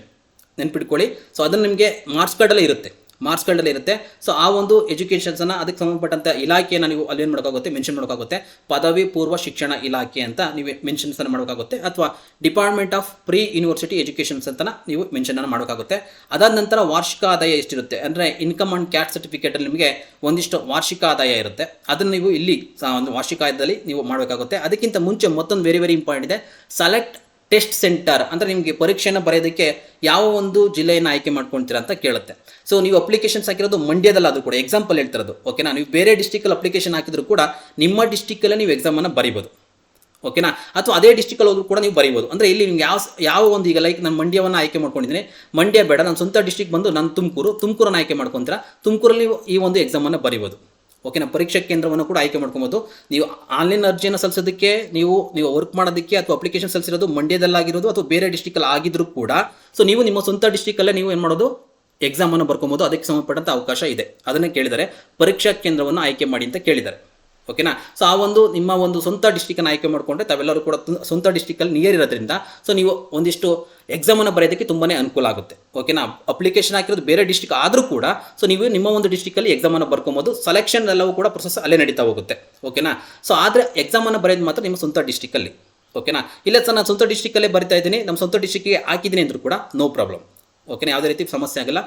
ನೆನ್ಪಿಟ್ಕೊಳ್ಳಿ. ಸೊ ಅದನ್ನು ನಿಮಗೆ ಮಾರ್ಕ್ಸ್ ಕಾರ್ಡಲ್ಲೇ ಇರುತ್ತೆ. ಮಾರ್ಕ್ಸ್ ಕಾರ್ಡಲ್ಲೇ ಇರುತ್ತೆ. ಸೊ ಆ ಒಂದು ಎಜುಕೇಷನ್ಸನ್ನು ಅದಕ್ಕೆ ಸಂಬಂಧಪಟ್ಟಂಥ ಇಲಾಖೆಯನ್ನು ನೀವು ಅಲ್ಲಿ ಏನು ಮಾಡೋಕ್ಕಾಗುತ್ತೆ ಮೆನ್ಷನ್ ಮಾಡೋಕ್ಕಾಗುತ್ತೆ ಪದವಿ ಪೂರ್ವ ಶಿಕ್ಷಣ ಇಲಾಖೆ ಅಂತ ನೀವು ಮೆನ್ಷನ್ಸನ್ನು ಮಾಡೋಕ್ಕಾಗುತ್ತೆ ಅಥವಾ department of pre university educations ಅಂತ ನೀವು ಮೆನ್ಷನನ್ನು ಮಾಡೋಕ್ಕಾಗುತ್ತೆ ಅದಾದ ನಂತರ ವಾರ್ಷಿಕ ಆದಾಯ ಎಷ್ಟಿರುತ್ತೆ? ಅಂದರೆ ಇನ್ಕಮ್ ಆ್ಯಂಡ್ ಕ್ಯಾಟ್ ಸರ್ಟಿಫಿಕೇಟಲ್ಲಿ ನಿಮಗೆ ಒಂದಿಷ್ಟು ವಾರ್ಷಿಕ ಆದಾಯ ಇರುತ್ತೆ. ಅದನ್ನು ನೀವು ಇಲ್ಲಿ ಒಂದು ವಾರ್ಷಿಕ ಆದಾಯದಲ್ಲಿ ನೀವು ಮಾಡಬೇಕಾಗುತ್ತೆ. ಅದಕ್ಕಿಂತ ಮುಂಚೆ ಮತ್ತೊಂದು ವೆರಿ ವೆರಿ ಇಂಪಾರ್ಟೆಂಟ್ ಇದೆ. ಸೆಲೆಕ್ಟ್ ಟೆಸ್ಟ್ ಸೆಂಟರ್ ಅಂದರೆ ನಿಮಗೆ ಪರೀಕ್ಷೆಯನ್ನು ಬರೆಯೋದಕ್ಕೆ ಯಾವ ಒಂದು ಜಿಲ್ಲೆಯನ್ನು ಆಯ್ಕೆ ಮಾಡ್ಕೊಳ್ತೀರಾ ಅಂತ ಕೇಳುತ್ತೆ. ಸೊ ನೀವು ಅಪ್ಲಿಕೇಶನ್ಸ್ ಹಾಕಿರೋದು ಮಂಡ್ಯದಲ್ಲಾದರೂ ಕೂಡ ಎಕ್ಸಾಂಪಲ್ ಹೇಳ್ತಿರೋದು ಓಕೆನಾ ನೀವು ಬೇರೆ ಡಿಸ್ಟಿಕಲ್ಲಿ ಅಪ್ಲಿಕೇಶನ್ ಹಾಕಿದ್ರು ಕೂಡ ನಿಮ್ಮ ಡಿಸ್ಟಿಕಲ್ಲೇ ನೀವು ಎಕ್ಸಾಮನ್ನು ಬರಿಬೋದು ಓಕೆನಾ ಅಥವಾ ಅದೇ ಡಿಸ್ಟಿಕಲ್ಲಿ ಹೋದ್ರು ಕೂಡ ನೀವು ಬರಿಬೋದು. ಅಂದರೆ ಇಲ್ಲಿ ನಿಮ್ಗೆ ಯಾವ ಯಾವ ಒಂದು ಈಗ ಲೈಕ್ ನಾನು ಮಂಡ್ಯವನ್ನು ಆಯ್ಕೆ ಮಾಡ್ಕೊಂಡಿದ್ದೀನಿ, ಮಂಡ್ಯ ಬೇಡ ನನ್ನ ಸ್ವಂತ ಡಿಸ್ಟಿಕ್ ಬಂದು ನಾನು ತುಮಕೂರು, ತುಮಕೂರನ್ನು ಆಯ್ಕೆ ಮಾಡ್ಕೊತೀರಾ, ತುಮಕೂರಲ್ಲಿ ಈ ಒಂದು ಎಕ್ಸಾಮನ್ನು ಬರಿಬೋದು. ಓಕೆನಾ ಪರೀಕ್ಷಾ ಕೇಂದ್ರವನ್ನು ಕೂಡ ಆಯ್ಕೆ ಮಾಡ್ಕೊಬೋದು. ನೀವು ಆನ್ಲೈನ್ ಅರ್ಜಿಯನ್ನು ಸಲ್ಲಿಸೋದಕ್ಕೆ ನೀವು ನೀವು ವರ್ಕ್ ಮಾಡೋದಕ್ಕೆ ಅಥವಾ ಅಪ್ಲಿಕೇಶನ್ ಸಲ್ಲಿಸಿರೋದು ಮಂಡ್ಯದಲ್ಲಾಗಿರೋದು ಅಥವಾ ಬೇರೆ ಡಿಸ್ಟಿಕಲ್ಲಿ ಆಗಿದ್ರು ಕೂಡ ಸೊ ನೀವು ನಿಮ್ಮ ಸ್ವಂತ ಡಿಸ್ಟಿಕಲ್ಲೇ ನೀವು ಏನು ಮಾಡೋದು? ಎಕ್ಸಾಮನ್ನು ಬರ್ಕೊಬೋದು. ಅದಕ್ಕೆ ಸಂಬಂಧಪಟ್ಟಂಥ ಅವಕಾಶ ಇದೆ. ಅದನ್ನು ಕೇಳಿದರೆ. ಪರೀಕ್ಷಾ ಕೇಂದ್ರವನ್ನು ಆಯ್ಕೆ ಮಾಡಿ ಅಂತ ಕೇಳಿದ್ದಾರೆ ಓಕೆನಾ ಸೊ ಆ ಒಂದು ನಿಮ್ಮ ಒಂದು ಸ್ವಂತ ಡಿಸ್ಟಿಕನ್ನು ಆಯ್ಕೆ ಮಾಡಿಕೊಂಡ್ರೆ ತಾವೆಲ್ಲರೂ ಕೂಡ ಸ್ವಂತ ಡಿಸ್ಟಿಕಲ್ಲಿ ನಿಯರ್ ಇರೋದ್ರಿಂದ ಸೊ ನೀವು ಒಂದಿಷ್ಟು ಎಕ್ಸಾಮನ್ನು ಬರೆಯೋದಕ್ಕೆ ತುಂಬಾ ಅನುಕೂಲ ಆಗುತ್ತೆ. ಓಕೆನಾ ಅಪ್ಲಿಕೇಶನ್ ಹಾಕಿರೋದು ಬೇರೆ ಡಿಸ್ಟಿಕ್ ಆದರೂ ಕೂಡ ಸೊ ನೀವು ನಿಮ್ಮ ಒಂದು ಡಿಸ್ಟಿಕಲ್ಲಿ ಎಕ್ಸಾಮನ್ನು ಬರ್ಕೊಬೋದು. ಸೆಲೆಕ್ಷನ್ ಎಲ್ಲವೂ ಕೂಡ ಪ್ರೊಸೆಸ್ ಅಲ್ಲೇ ನಡೀತಾ ಹೋಗುತ್ತೆ. ಓಕೆನಾ ಸೊ ಆದರೆ ಎಕ್ಸಾಮನ್ನು ಬರೆಯೋದು ಮಾತ್ರ ನಿಮ್ಮ ಸ್ವಂತ ಡಿಸ್ಟಿಕಲ್ಲಿ ಓಕೆನಾ ಇಲ್ಲ ಸರ್, ನಾನು ಸ್ವಂತ ಡಿಸ್ಟಿಕಲ್ಲೇ ಬರಿತಾ ಇದ್ದೀನಿ. ನಮ್ಮ ಸ್ವಂತ ಡಿಸ್ಟಿಕ್ಗೆ ಹಾಕಿದ್ದೀನಿ ಅಂದರೂ ಕೂಡ ನೋ ಪ್ರಾಬ್ಲಮ್ ಓಕೆನಾ ಯಾವುದೇ ರೀತಿ ಸಮಸ್ಯೆ ಆಗಲ್ಲ.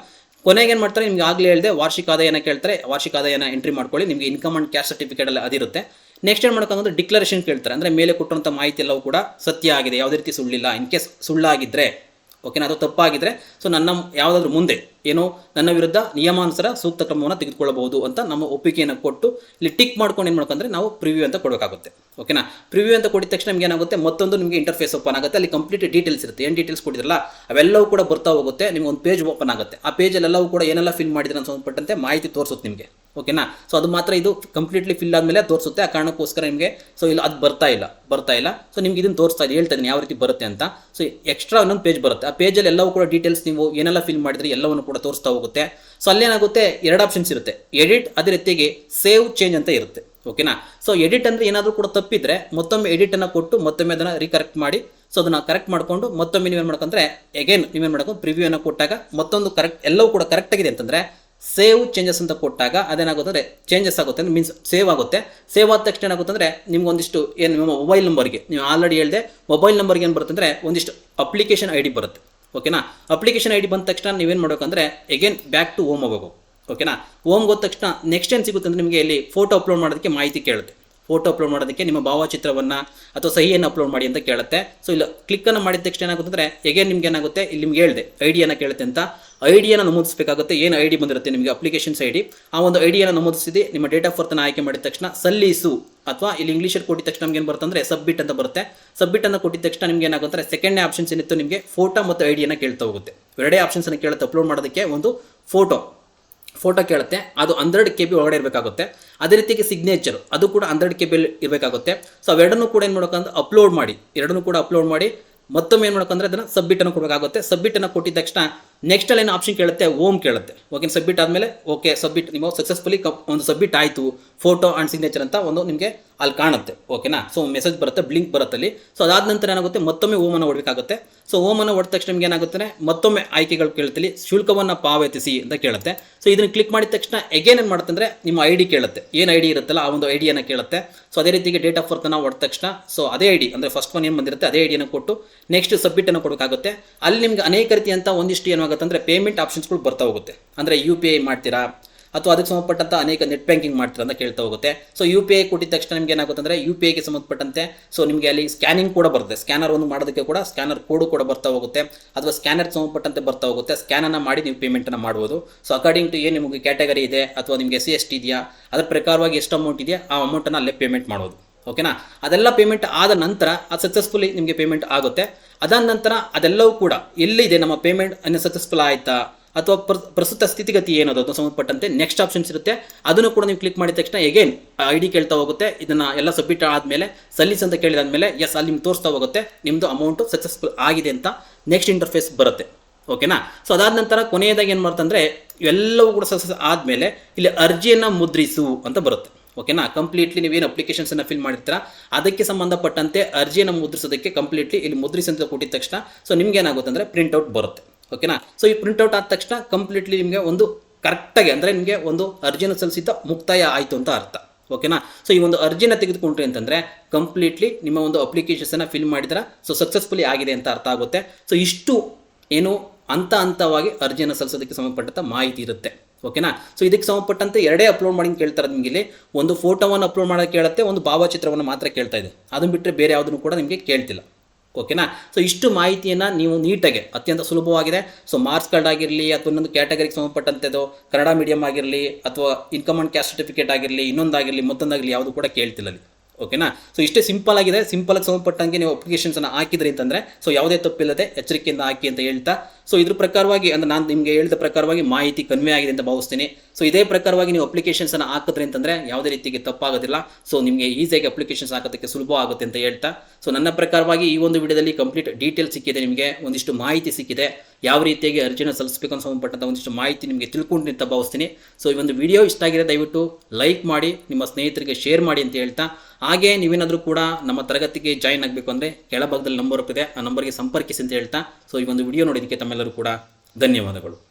ಕೊನೆಗೆ ಏನು ಮಾಡ್ತಾರೆ? ನಿಮ್ಗೆ ಆಗಲೇ ಹೇಳಿದೆ, ವಾರ್ಷಿಕ ಆದಾಯನ ಕೇಳ್ತಾರೆ. ವಾರ್ಷಿಕ ಆದಾಯನ ಎಂಟ್ರಿ ಮಾಡ್ಕೊಳ್ಳಿ. ನಿಮಗೆ ಇನ್ಕಮ್ ಅಂಡ್ ಕ್ಯಾಶ್ ಸರ್ಟಿಫಿಕೇಟ್ ಎಲ್ಲ ಅದಿರುತ್ತೆ. ನೆಕ್ಸ್ಟ್ ಏನು ಮಾಡ್ಕೊಂಡ್ರೆ ಡಿಕ್ಲರೇಷನ್ ಕೇಳ್ತಾರೆ. ಅಂದರೆ ಮೇಲೆ ಕೊಟ್ಟಂಥ ಮಾಹಿತಿ ಎಲ್ಲವೂ ಕೂಡ ಸತ್ಯ ಆಗಿದೆ. ಯಾವುದೇ ರೀತಿ ಸುಳ್ಳಿಲ್ಲ. ಇನ್ ಕೇಸ್ ಸುಳ್ಳಾಗಿದ್ದರೆ ಓಕೆನಾ ಅದು ತಪ್ಪಾಗಿದ್ರೆ ಸೊ ನನ್ನ ಯಾವುದಾದ್ರೂ ಮುಂದೆ ಏನೋ ನನ್ನ ವಿರುದ್ಧ ನಿಯಮಾನುಸಾರ ಸೂಕ್ತ ಕ್ರಮವನ್ನು ತೆಗೆದುಕೊಳ್ಳಬಹುದು ಅಂತ ನಮ್ಮ ಒಪ್ಪಿಗೆಯನ್ನು ಕೊಟ್ಟು ಇಲ್ಲಿ ಟಿಕ್ ಮಾಡ್ಕೊಂಡು ಏನು ಮಾಡ್ಕೊಂಡ್ರೆ ನಾವು ಪ್ರಿವ್ಯೂ ಅಂತ ಕೊಡಬೇಕಾಗುತ್ತೆ. ಓಕೆನಾ? ಪ್ರಿವ್ಯೂ ಅಂತ ಕೊಟ್ಟಿದ ತಕ್ಷಣ ನಿಮ್ಗೆ ಏನಾಗುತ್ತೆ? ಮತ್ತೊಂದು ನಿಮಗೆ ಇಂಟರ್ಫೇಸ್ ಓಪನ್ ಆಗುತ್ತೆ. ಅಲ್ಲಿ ಕಂಪ್ಲೀಟ್ ಡೀಟೇಲ್ಸ್ ಇರುತ್ತೆ. ಏನು ಡೀಟೇಲ್ಸ್ ಕೊಟ್ಟಿದ್ರಲ್ಲ? ಅವೆಲ್ಲವೂ ಕೂಡ ಬರ್ತಾ ಹೋಗುತ್ತೆ. ನಿಮ್ಗೆ ಒಂದು ಪೇಜ್ ಓಪನ್ ಆಗುತ್ತೆ. ಆ ಪೇಜಲ್ಲೆಲ್ಲವೂ ಕೂಡ ಏನೆಲ್ಲ ಫಿಲ್ ಮಾಡಿದ್ರೆ ಸಂಬಂಧಪಟ್ಟಂತೆ ಮಾಹಿತಿ ತೋರಿಸುತ್ತೆ ನಿಮಗೆ. ಓಕೆನಾ? ಸೊ ಅದು ಮಾತ್ರ ಇದು ಕಂಪ್ಲೀಟ್ಲಿ ಫಿಲ್ ಆದಮೇಲೆ ತೋರಿಸುತ್ತೆ, ಆ ಕಾರಣಕ್ಕೋಸ್ಕರ ನಿಮಗೆ ಸೊ ಇಲ್ಲ, ಅದು ಬರ್ತಾ ಇಲ್ಲ ಬರ್ತಾ ಇಲ್ಲ. ಸೊ ನಿಮ್ಗೆ ಇದನ್ನು ತೋರಿಸ್ತಾ ಇದೆ ಹೇಳ್ತಾ ಇದ್ದೀನಿ, ಯಾವ ರೀತಿ ಬರುತ್ತೆ ಅಂತ. ಸೊ ಎಕ್ಸ್ಟ್ರಾ ಇನ್ನೊಂದು ಪೇಜ್ ಬರುತ್ತೆ. ಆ ಪೇಜಲ್ಲಿ ಎಲ್ಲವೂ ಕೂಡ ಡೀಟೇಲ್ಸ್ ನೀವು ಏನೆಲ್ಲ ಫಿಲ್ ಮಾಡಿದ್ರೆ, ಎಲ್ಲವನ್ನು ಕೂಡ ತೋರಿಸ್ತಾ ಹೋಗುತ್ತೆ. ಸೊ ಅಲ್ಲೇನಾಗುತ್ತೆ ಎರಡು ಆಪ್ಷನ್ಸ್ ಇರುತ್ತೆ. ಎಡಿಟ್ ಅದೇ ರೀತಿಗೆ ಸೇವ್ ಚೇಂಜ್ ಅಂತ ಇರುತ್ತೆ. ಓಕೆನಾ? ಸೊ ಎಡಿಟ್ ಅಂದರೆ ಏನಾದರೂ ಕೂಡ ತಪ್ಪಿದ್ರೆ, ಮತ್ತೊಮ್ಮೆ ಎಡಿಟನ್ನು ಕೊಟ್ಟು ಮತ್ತೊಮ್ಮೆ ಅದನ್ನು ರೀಕರೆಕ್ಟ್ ಮಾಡಿ ಸೊ ಅದನ್ನು ಕರೆಕ್ಟ್ ಮಾಡಿಕೊಂಡು, ಮತ್ತೊಮ್ಮೆ ನೀವೇನು ಮಾಡ್ಕೊಂಡ್ರೆ ಎಗೇನ್ ನೀವೇನು ಮಾಡ್ಕೊಂಡು ಪ್ರಿವ್ಯೂಯನ್ನು ಕೊಟ್ಟಾಗ ಮತ್ತೊಂದು ಕರೆಕ್ಟ್ ಎಲ್ಲವೂ ಕೂಡ ಕರೆಕ್ಟ್ ಆಗಿದೆ ಅಂತಂದರೆ ಸೇವ್ ಚೇಂಜಸ್ ಅಂತ ಕೊಟ್ಟಾಗ ಅದೇನಾಗುತ್ತೆ ಚೇಂಜಸ್ ಆಗುತ್ತೆ ಮೀನ್ಸ್ ಸೇವ್ ಆಗುತ್ತೆ. ಸೇವ್ ಆದ ತಕ್ಷಣ ಏನಾಗುತ್ತೆ ಅಂದರೆ ನಿಮ್ಗೆ ಒಂದಿಷ್ಟು ಏನು ನಿಮ್ಮ ಮೊಬೈಲ್ ನಂಬರ್ಗೆ ನೀವು ಆಲ್ರೆಡಿ ಹೇಳಿದೆ ಮೊಬೈಲ್ ನಂಬರ್ಗೆ ಏನು ಬರುತ್ತೆ ಅಂದರೆ ಒಂದಿಷ್ಟು ಅಪ್ಲಿಕೇಶನ್ ಐ ಡಿ ಬರುತ್ತೆ. ಓಕೆನಾ ಅಪ್ಲಿಕೇಶನ್ ಐ ಡಿ ಬಂದ ತಕ್ಷಣ ನೀವೇನು ಮಾಡಬೇಕಂದ್ರೆ ಎಗೇನ್ ಬ್ಯಾಕ್ ಟು ಹೋಮ್ ಹೋಗಬೇಕು. ಓಕೆನಾ ಹೋಮ್ಗೆ ಹೋದ ತಕ್ಷಣ ನೆಕ್ಸ್ಟ್ ಏನು ಸಿಗುತ್ತೆ ಅಂದರೆ ನಿಮಗೆ ಇಲ್ಲಿ ಫೋಟೋ ಅಪ್ಲೋಡ್ ಮಾಡೋದಕ್ಕೆ ಮಾಹಿತಿ ಕೇಳುತ್ತೆ. ಫೋಟೋ ಅಪ್ಲೋಡ್ ಮಾಡೋದಕ್ಕೆ ನಿಮ್ಮ ಭಾವಚಿತ್ರವನ್ನು ಅಥವಾ ಸಹಿಯನ್ನು ಅಪ್ಲೋಡ್ ಮಾಡಿ ಅಂತ ಕೇಳುತ್ತೆ. ಸೊ ಇಲ್ಲ ಕ್ಲಿಕ್ಕನ್ನು ಮಾಡಿದ ತಕ್ಷಣ ಏನಾಗುತ್ತೆ ಅಂದರೆ ಎಗೇನ್ ನಿಮ್ಗೆ ಏನಾಗುತ್ತೆ? ಇಲ್ಲಿ ನಿಮ್ಗೆ ಹೇಳಿದೆ ಐ ಡಿಯನ್ನು ಕೇಳುತ್ತೆ ಅಂತ. ಐ ಡಿಯನ್ನು ನಮೂದಿಸಬೇಕಾಗುತ್ತೆ, ಏನು ಐ ಡಿ ಬಂದಿರುತ್ತೆ ನಿಮಗೆ? ಅಪ್ಲಿಕೇಶನ್ಸ್ ಐ ಡಿ ಆ ಒಂದು ಐ ಡಿಯನ್ನು ನಮೂದಿಸಿದ್ದು ನಿಮ್ಮ ಡೇಟ್ ಆಫ್ ಬರ್ತನ್ನು ಆಯ್ಕೆ ಮಾಡಿದ ತಕ್ಷಣ ಸಲ್ಲಿಸು. ಅಥವಾ ಇಲ್ಲಿ ಇಂಗ್ಲೀಷಲ್ಲಿ ಕೊಟ್ಟಿದ ತಕ್ಷಣ ನಮ್ಗೆ ಏನು ಬರುತ್ತೆ ಅಂದರೆ ಸಬ್ಮಿಟ್ ಅಂತ ಬರುತ್ತೆ. ಸಬ್ಮಿಟ್ ಅನ್ನು ಕೊಟ್ಟಿದ ತಕ್ಷಣ ನಿಮ್ಗೆ ಏನಾಗುತ್ತೆ ಸೆಕೆಂಡ್ ಆಪ್ಷನ್ಸ್ ಏನಿತ್ತು ನಿಮಗೆ? ಫೋಟೋ ಮತ್ತು ಐಡಿಯನ್ನು ಕೇಳ್ತಾ ಹೋಗುತ್ತೆ. ಎರಡೇ ಆಪ್ಷನ್ಸನ್ನು ಕೇಳುತ್ತೆ ಅಪ್ಲೋಡ್ ಮಾಡೋದಕ್ಕೆ ಒಂದು ಫೋಟೋ ಫೋಟೋ ಕೇಳುತ್ತೆ, ಅದು ಹಂಡ್ರೆಡ್ ಕೆ ಬಿ ಒಳಗಡೆ ಇರಬೇಕಾಗುತ್ತೆ. ಅದೇ ರೀತಿಗೆ ಸಿಗ್ನೇಚರ್ ಅದು ಕೂಡ ಹಂಡ್ರೆಡ್ ಕೆ ಬಿ ಇರಬೇಕಾಗುತ್ತೆ. ಸೊ ಅವೆರಡನ್ನೂ ಕೂಡ ಏನು ಮಾಡೋಕ್ಕಂದ್ರೆ ಅಪ್ಲೋಡ್ ಮಾಡಿ, ಎರಡನ್ನೂ ಕೂಡ ಅಪ್ಲೋಡ್ ಮಾಡಿ, ಮತ್ತೊಮ್ಮೆ ಏನು ಮಾಡೋಕ್ಕಂದ್ರೆ ಅದನ್ನು ಸಬ್ಮಿಟನ್ನು ಕೊಡಬೇಕಾಗುತ್ತೆ. ಸಬ್ಮಿಟನ್ನು ಕೊಟ್ಟಿದ ತಕ್ಷಣ ನೆಕ್ಸ್ಟ್ ಅಲ್ಲಿ ಏನು ಆಪ್ಷನ್ ಕೇಳುತ್ತೆ? ಓಮ್ ಕೇಳುತ್ತೆ. ಓಕೆ ಸಬ್ಮಿಟ್ ಆದಮೇಲೆ ಓಕೆ ಸಬ್ಮಿಟ್ ನಿಮ್ಮ ಸಕ್ಸಸ್ಫುಲಿ ಒಂದು ಸಬ್ಮಿಟ್ ಆಯಿತು ಫೋಟೋ ಆ್ಯಂಡ್ ಸಿಗ್ನೇಚರ್ ಅಂತ ಒಂದು ನಿಮಗೆ ಅಲ್ಲಿ ಕಾಣುತ್ತೆ. ಓಕೆನಾ ಸೊ ಮೆಸೇಜ್ ಬರುತ್ತೆ ಬ್ಲಿಂಕ್ ಬರುತ್ತೆ ಅಲ್ಲಿ. ಸೊ ಅದಾದ ನಂತರ ಏನಾಗುತ್ತೆ? ಮತ್ತೊಮ್ಮೆ ಓಮನ್ನು ಹೊಡಬೇಕಾಗುತ್ತೆ ಸೊ ಓಮನ್ನು ಹೊಡೆದ ತಕ್ಷಣ ನಿಮ್ಗೆ ಏನಾಗುತ್ತೆ ಮತ್ತೊಮ್ಮೆ ಆಯ್ಕೆಗಳು ಕೇಳುತ್ತಲ್ಲಿ ಶುಲ್ಕವನ್ನು ಪಾವತಿಸಿ ಅಂತ ಕೇಳುತ್ತೆ. ಸೊ ಇದನ್ನು ಕ್ಲಿಕ್ ಮಾಡಿದ ತಕ್ಷಣ ಎಗೇನ್ ಏನು ಮಾಡುತ್ತೆ ಅಂದರೆ ನಿಮ್ಮ ಐ ಡಿ ಕೇಳುತ್ತೆ. ಏನು ಐ ಡಿ ಇರುತ್ತಲ್ಲ, ಆ ಒಂದು ಐ ಡಿಯನ್ನು ಕೇಳುತ್ತೆ. ಸೊ ಅದೇ ರೀತಿಗೆ ಡೇಟ್ ಆಫ್ ಬರ್ತನ್ನು ಹೊಡೆದ ತಕ್ಷಣ ಸೊ ಅದೇ ಐ ಡಿ ಅಂದರೆ ಫಸ್ಟ್ ಒನ್ ಏನು ಬಂದಿರುತ್ತೆ, ಅದೇ ಐಡಿಯನ್ನು ಕೊಟ್ಟು ನೆಕ್ಸ್ಟ್ ಸಬ್ಮಿಟನ್ನು ಕೊಡೋಕ್ಕಾಗುತ್ತೆ ಅಲ್ಲಿ ನಿಮ್ಗೆ ಅನೇಕ ರೀತಿಯಂಥ ಒಂದಿಷ್ಟು ಏನಾಗುತ್ತೆ ಅಂದರೆ ಪೇಮೆಂಟ್ ಆಪ್ಷನ್ಸ್ಗಳು ಬರ್ತಾ ಹೋಗುತ್ತೆ. ಅಂದರೆ ಯು ಪಿ ಐ ಮಾಡ್ತೀರಾ ಅಥವಾ ಅದಕ್ಕೆ ಸಂಬಂಧಪಟ್ಟಂತ ಅನೇಕ ನೆಟ್ ಬ್ಯಾಂಕಿಂಗ್ ಮಾಡ್ತಾರೆ ಅಂತ ಕೇಳ್ತಾ ಹೋಗುತ್ತೆ. ಸೊ ಯು ಪಿ ಐ ಕೊಟ್ಟಿದ ತಕ್ಷಣ ನಿಮ್ಗೆ ಏನಾಗುತ್ತೆ ಅಂದರೆ ಯು ಪಿ ಐಗೆ ಸಂಬಂಧಪಟ್ಟಂತೆ ಸೊ ನಿಮಗೆ ಅಲ್ಲಿ ಸ್ಕ್ಯಾನಿಂಗ್ ಕೂಡ ಬರುತ್ತೆ ಸ್ಕ್ಯಾನರ್ ಒಂದು ಮಾಡೋದಕ್ಕೆ ಕೂಡ ಸ್ಕ್ಯಾನರ್ ಕೋಡು ಕೂಡ ಬರ್ತಾ ಹೋಗುತ್ತೆ. ಅಥವಾ ಸ್ಕ್ಯಾನರ್ ಸಂಬಂಧಪಟ್ಟಂತೆ ಬರ್ತಾ ಹೋಗುತ್ತೆ. ಸ್ಕ್ಯಾನನ್ನು ಮಾಡಿ ನೀವು ಪೇಮೆಂಟನ್ನು ಮಾಡ್ಬೋದು. ಸೊ ಅಕಾರ್ಡಿಂಗ್ ಟು ಏನು ನಿಮಗೆ ಕ್ಯಾಟಗರಿ ಇದೆ ಅಥವಾ ನಿಮಗೆ ಎಸ್ ಸಿ ಇದೆಯಾ, ಅದರ ಪ್ರಕಾರವಾಗಿ ಎಷ್ಟು ಅಮೌಂಟ್ ಇದೆಯಾ, ಆ ಅಮೌಂಟನ್ನು ಅಲ್ಲೇ ಪೇಮೆಂಟ್ ಮಾಡ್ಬೋದು. ಓಕೆನಾ ಅದೆಲ್ಲ ಪೇಮೆಂಟ್ ಆದ ನಂತರ ಅದು ಸಕ್ಸಸ್ಫುಲಿ ನಿಮಗೆ ಪೇಮೆಂಟ್ ಆಗುತ್ತೆ. ಅದಾದ ನಂತರ ಅದೆಲ್ಲವೂ ಕೂಡ ಎಲ್ಲಿದೆ ನಮ್ಮ ಪೇಮೆಂಟ್ ಅನ್ನು ಸಕ್ಸಸ್ಫುಲ್ ಆಯಿತಾ? ಅಥವಾ ಪ್ರ- ಪ್ರಸ್ತುತ ಸ್ಥಿತಿಗತಿ ಏನದು ಅದು ಸಂಬಂಧಪಟ್ಟಂತೆ ನೆಕ್ಸ್ಟ್ ಆಪ್ಷನ್ಸ್ ಇರುತ್ತೆ. ಅದನ್ನು ಕೂಡ ನೀವು ಕ್ಲಿಕ್ ಮಾಡಿದ ತಕ್ಷಣ ಎಗೇನ್ ಐ ಡಿ ಕೇಳ್ತಾ ಹೋಗುತ್ತೆ. ಇದನ್ನು ಎಲ್ಲ ಸಬ್ಮಿಟ್ ಆದಮೇಲೆ, ಸಲ್ಲಿಸ್ ಅಂತ ಕೇಳಿದಾದ್ಮೇಲೆ ಎಸ್ ಅಲ್ಲಿ ನಿಮ್ಗೆ ತೋರಿಸ್ತಾ ಹೋಗುತ್ತೆ. ನಿಮ್ಮದು ಅಮೌಂಟು ಸಕ್ಸಸ್ಫುಲ್ ಆಗಿದೆ ಅಂತ ನೆಕ್ಸ್ಟ್ ಇಂಟರ್ಫೇಸ್ ಬರುತ್ತೆ. ಓಕೆನಾ ಸೊ ಅದಾದ ನಂತರ ಕೊನೆಯದಾಗಿ ಏನು ಮಾಡ್ತಂದ್ರೆ ಎಲ್ಲವೂ ಕೂಡ ಸಕ್ಸಸ್ ಆದಮೇಲೆ, ಇಲ್ಲಿ ಅರ್ಜಿಯನ್ನು ಮುದ್ರಿಸು ಅಂತ ಬರುತ್ತೆ. ಓಕೆನಾ ಕಂಪ್ಲೀಟ್ಲಿ ನೀವೇನು ಅಪ್ಲಿಕೇಶನ್ಸನ್ನು ಫಿಲ್ ಮಾಡಿರ್ತೀರ? ಅದಕ್ಕೆ ಸಂಬಂಧಪಟ್ಟಂತೆ ಅರ್ಜಿಯನ್ನು ಮುದ್ರಿಸೋದಕ್ಕೆ ಕಂಪ್ಲೀಟ್ಲಿ ಇಲ್ಲಿ ಮುದ್ರಿಸಿ ಅಂತ ಕೊಟ್ಟಿದ ತಕ್ಷಣ ಸೊ ನಿಮ್ಗೆ ಏನಾಗುತ್ತೆ ಅಂದರೆ ಪ್ರಿಂಟ್ಔಟ್ ಬರುತ್ತೆ. ಓಕೆನಾ ಸೊ ಈ ಪ್ರಿಂಟ್ಔಟ್ ಆದ ತಕ್ಷಣ ಕಂಪ್ಲೀಟ್ಲಿ ನಿಮಗೆ ಒಂದು ಕರೆಕ್ಟಾಗಿ ಅಂದರೆ ನಿಮಗೆ ಒಂದು ಅರ್ಜಿನ ಸಲ್ಲಿಸಿದ ಮುಕ್ತಾಯ ಆಯಿತು ಅಂತ ಅರ್ಥ. ಓಕೆನಾ ಸೊ ಈ ಒಂದು ಅರ್ಜಿನ ತೆಗೆದುಕೊಂಡ್ರಿ ಅಂತಂದರೆ ಕಂಪ್ಲೀಟ್ಲಿ ನಿಮ್ಮ ಒಂದು ಅಪ್ಲಿಕೇಶನ್ಸನ್ನು ಫಿಲ್ ಮಾಡಿದ್ರೆ ಸೊ ಸಕ್ಸಸ್ಫುಲಿ ಆಗಿದೆ ಅಂತ ಅರ್ಥ ಆಗುತ್ತೆ. ಸೊ ಇಷ್ಟು ಏನು ಹಂತ ಹಂತವಾಗಿ ಅರ್ಜಿಯನ್ನು ಸಲ್ಲಿಸೋದಕ್ಕೆ ಸಂಬಂಧಪಟ್ಟಂಥ ಮಾಹಿತಿ ಇರುತ್ತೆ. ಓಕೆನಾ ಸೊ ಇದಕ್ಕೆ ಸಂಬಂಧಪಟ್ಟಂತೆ ಎರಡೇ ಅಪ್ಲೋಡ್ ಮಾಡಿ ಕೇಳ್ತಾರೆ ನಿಮಗೆ ಇಲ್ಲಿ. ಒಂದು ಫೋಟೋವನ್ನು ಅಪ್ಲೋಡ್ ಮಾಡೋಕ್ಕೆ ಕೇಳುತ್ತೆ, ಒಂದು ಭಾವಚಿತ್ರವನ್ನು ಮಾತ್ರ ಕೇಳ್ತಾ ಇದೆ. ಅದನ್ನು ಬಿಟ್ಟರೆ ಬೇರೆ ಯಾವುದನ್ನು ಕೂಡ ನಿಮಗೆ ಕೇಳ್ತಿಲ್ಲ. ಓಕೆನಾ ಸೊ ಇಷ್ಟು ಮಾಹಿತಿಯನ್ನು ನೀವು ನೀಟಾಗಿ, ಅತ್ಯಂತ ಸುಲಭವಾಗಿದೆ. ಸೊ ಮಾರ್ಕ್ಸ್ ಕಾರ್ಡ್ ಆಗಿರಲಿ, ಅಥವಾ ಇನ್ನೊಂದು ಕ್ಯಾಟಗರಿಗೆ ಸಂಬಂಧಪಟ್ಟಂಥದ್ದು ಕನ್ನಡ ಮೀಡಿಯಂ ಆಗಿರಲಿ, ಅಥವಾ ಇನ್ಕಮ್ ಆ್ಯಂಡ್ ಕ್ಯಾಸ್ಟ್ ಸರ್ಟಿಫಿಕೇಟ್ ಆಗಿರಲಿ, ಇನ್ನೊಂದಾಗಿರಲಿ, ಮತ್ತೊಂದಾಗಿರಲಿ, ಯಾವುದು ಕೂಡ ಕೇಳ್ತಿಲ್ಲ ಅಲ್ಲಿ. ಓಕೆನಾ ಸೊ ಇಷ್ಟೇ ಸಿಂಪಲ್ ಆಗಿದೆ. ಸಿಂಪಲ್ಗೆ ಸಂಬಂಧಪಟ್ಟಂಗೆ ನೀವು ಅಪ್ಲಿಕೇಶನ್ಸನ್ನು ಹಾಕಿದ್ರಿ ಅಂತಂದರೆ ಸೊ ಯಾವುದೇ ತಪ್ಪಿಲ್ಲದೆ ಎಚ್ಚರಿಕೆಯಿಂದ ಹಾಕಿ ಅಂತ ಹೇಳ್ತಾ ಸೊ ಇದ್ರ ಪ್ರಕಾರವಾಗಿ, ಅಂದ್ರೆ ನಾನು ನಿಮಗೆ ಹೇಳಿದ ಪ್ರಕಾರವಾಗಿ ಮಾಹಿತಿ ಕಡಿಮೆ ಆಗಿದೆ ಅಂತ ಭಾವಿಸ್ತೀನಿ. ಸೊ ಇದೇ ಪ್ರಕಾರವಾಗಿ ನೀವು ಅಪ್ಲಿಕೇಶನ್ಸ್ ಅನ್ನು ಹಾಕಿದ್ರೆ ಅಂತಂದ್ರೆ ಯಾವುದೇ ರೀತಿಗೆ ತಪ್ಪಾಗೋದಿಲ್ಲ. ಸೊ ನಿಮಗೆ ಈಸಿಯಾಗಿ ಅಪ್ಲಿಕೇಶನ್ಸ್ ಹಾಕೋದಕ್ಕೆ ಸುಲಭ ಆಗುತ್ತೆ ಅಂತ ಹೇಳ್ತಾ. ಸೊ ನನ್ನ ಪ್ರಕಾರವಾಗಿ ಈ ಒಂದು ವಿಡಿಯೋದಲ್ಲಿ ಕಂಪ್ಲೀಟ್ ಡೀಟೇಲ್ ಸಿಕ್ಕಿದೆ ನಿಮಗೆ, ಒಂದಿಷ್ಟು ಮಾಹಿತಿ ಸಿಕ್ಕಿದೆ. ಯಾವ ರೀತಿಯಾಗಿ ಅರ್ಜಿನ ಸಲ್ಲಿಸಬೇಕು ಅಂತ ಒಂದಿಷ್ಟು ಮಾಹಿತಿ ನಿಮಗೆ ತಿಳ್ಕೊಂಡು ಅಂತ ಭಾವಿಸ್ತೀನಿ. ಸೊ ಈ ಒಂದು ವಿಡಿಯೋ ಇಷ್ಟ ಆಗಿದೆ ದಯವಿಟ್ಟು ಲೈಕ್ ಮಾಡಿ, ನಿಮ್ಮ ಸ್ನೇಹಿತರಿಗೆ ಶೇರ್ ಮಾಡಿ ಅಂತ ಹೇಳ್ತಾ. ಹಾಗೆ ನೀವೇನಾದರೂ ಕೂಡ ನಮ್ಮ ತರಗತಿಗೆ ಜಾಯಿನ್ ಆಗಬೇಕು ಅಂದರೆ ಕೆಳಭಾಗದಲ್ಲಿ ನಂಬರ್ ಇದೆ ಆ ನಂಬರ್ಗೆ ಸಂಪರ್ಕಿಸಿ ಅಂತ ಹೇಳ್ತಾ. ಸೊ ಈ ಒಂದು ವಿಡಿಯೋ ನೋಡೋದಕ್ಕೆ ತಮ್ಮೆಲ್ಲರೂ ಕೂಡ ಧನ್ಯವಾದಗಳು.